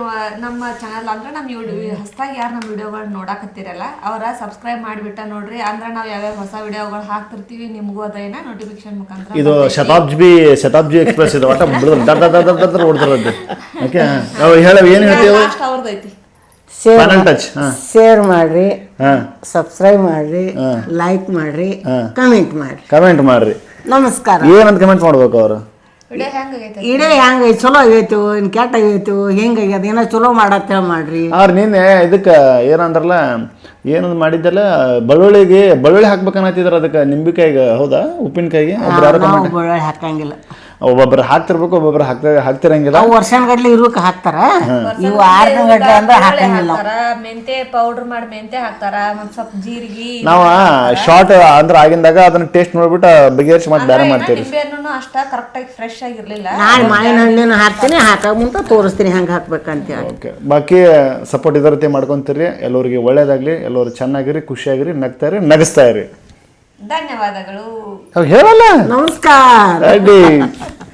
ನಮ್ಮ ಚಾನಲ್ ಅಂದ್ರೆ ನಮ್ಮ ವಿಡಿಯೋ ಹೊಸದಾಗಿ ಯಾರು ನಮ್ಮ ವಿಡಿಯೋಗಳು ನೋಡಕತ್ತಿರಲ್ಲ ಅವರ ಸಬ್ಸ್ಕ್ರೈಬ್ ಮಾಡಿಬಿಟ್ಟ ನೋಡ್ರಿ. ಅಂದ್ರೆ ನಾವು ಯಾವ್ಯಾವ ಹೊಸ ವಿಡಿಯೋಗಳು ಹಾಕ್ತಿರ್ತೀವಿ ನಿಮಗೂ ಅದೇನ ನೋಟಿಫಿಕೇಶನ್ ಮುಖಾಂತರ ಇದು ಶತಾಬ್ಜಿ ಶತಾಬ್ಜಿ ಎಕ್ಸ್ಪ್ರೆಸ್ ಇದು. ಓಕೆ? ನಾವು ಹೇಳ ಏನು ಹೇಳ್ತೀವಿ ಹಾಂ. ಶೇರ್ ಮಾಡ್ರಿ ಹಾಂ. ಸಬ್ಸ್ಕ್ರೈಬ್ ಮಾಡ್ರಿ ಲೈಕ್ ಮಾಡ್ರಿ ಹಾ. ಕಮೆಂಟ್ ಮಾಡ್ರಿ. ಕಮೆಂಟ್ ಮಾಡ್ರಿ. ನಮಸ್ಕಾರ. ಏನಂತ ಕಮೆಂಟ್ ಮಾಡ್ಬೇಕು ಅವರು? ವಿಡಿಯೋ ಹೆಂಗಾಗೈತೆ ಇಡೇ ಹೆಂಗ ಚಲೋ ಆಗೈತು ಇನ್ ಕೆಟ್ಟ ಆಗೈತು ಹೆಂಗಾಗ್ಯದ ಏನೋ ಚಲೋ ಮಾಡತ್ತೇಳ ಮಾಡ್ರಿ. ಅವ್ರು ನಿನ್ನೆ ಇದಕ್ಕೆ ಏನಂದ್ರಲ್ಲ ಏನದು ಮಾಡಿದ್ದಲ್ಲ ಬೆಳ್ಳುಳ್ಳಿಗೆ ಬೆಳ್ಳುಳ್ಳಿ ಹಾಕ್ಬೇಕನ್ನತ್ತಿದ್ರ ಅದಕ್ಕೆ ನಿಂಬಿಕಾಯಿಗೆ ಹೌದಾ ಉಪ್ಪಿನಕಾಯಿಗೆ? ಒಬ್ರು ಯಾರೋ ನಾವು ಬೆಳ್ಳುಳ್ಳಿ ಹಾಕಂಗಿಲ್ಲ. ಒಬ್ಬೊಬ್ರು ಹಾಕ್ತಿರ್ಬೇಕು ಒಬ್ಬೊಬ್ರು ಹಾಕ್ತಾ ಹಾಕ್ತಿರಂಗಿಲ್ಲ. ಅವು ವರ್ಷಾನ್ಗಟ್ಲೆ ಇರ್ಬೇಕು ಹಾಕ್ತಾರ. ಇವು ಆರು ಗಂಟೆ ಅಂದ್ರೆ ಹಾಕಂಗಿಲ್ಲ. ಹಾಕ್ತಾರ. ಮೆಂತೆ ಪೌಡರ್ ಮಾಡಿ ಮೆಂತೆ ಹಾಕ್ತಾರ. ಒಂದ್ ಸ್ವಲ್ಪ ಜೀರಿಗೆ ನಾವು ಶಾರ್ಟ್ ಅಂದ್ರೆ ಆಗಿಂದಾಗ ಅದನ್ನ ಟೇಸ್ಟ್ ನೋಡ್ಬಿಟ್ಟು ಬಗೆಹರಿಸಿ ಮತ್ತೆ ಬೇರೆ ಮಾಡ್ತೀವಿ ನಿಂಬೆಹಣ್ಣು ಅಷ್ಟ ಕರೆಕ್ಟ್ ಆಗಿ ಫ್ರೆಶ್ ಆಗಿರ್ಲಿಲ್ಲ. ನಾಳೆ ಮಾವಿನ ಹಣ್ಣಿನ ಹಾಕ್ತೀನಿ ಹಾಕೋ ಮುಂತ ತೋರಿಸ್ತೀನಿ ಹೆಂಗೆ ಹಾಕ್ಬೇಕಂತ ಹೇಳಿ. ಓಕೆ ಬಾಕಿ ಸಪೋರ್ಟ್ ಇದೇ ರೀತಿ ಮಾಡ್ಕೊಂತೀರಿ. ಎಲ್ಲರಿಗೆ ಒಳ್ಳೇದಾಗ್ಲಿ ಎಲ್ಲರೂ ಚೆನ್ನಾಗಿರಿ ಖುಷಿಯಾಗಿರಿ ನಗ್ತಾ ಇರಿ ನಗಿಸ್ತಾ ಇರಿ. ಧನ್ಯವಾದಗಳು. ಹೇಳಲ್ಲ. ನಮಸ್ಕಾರ.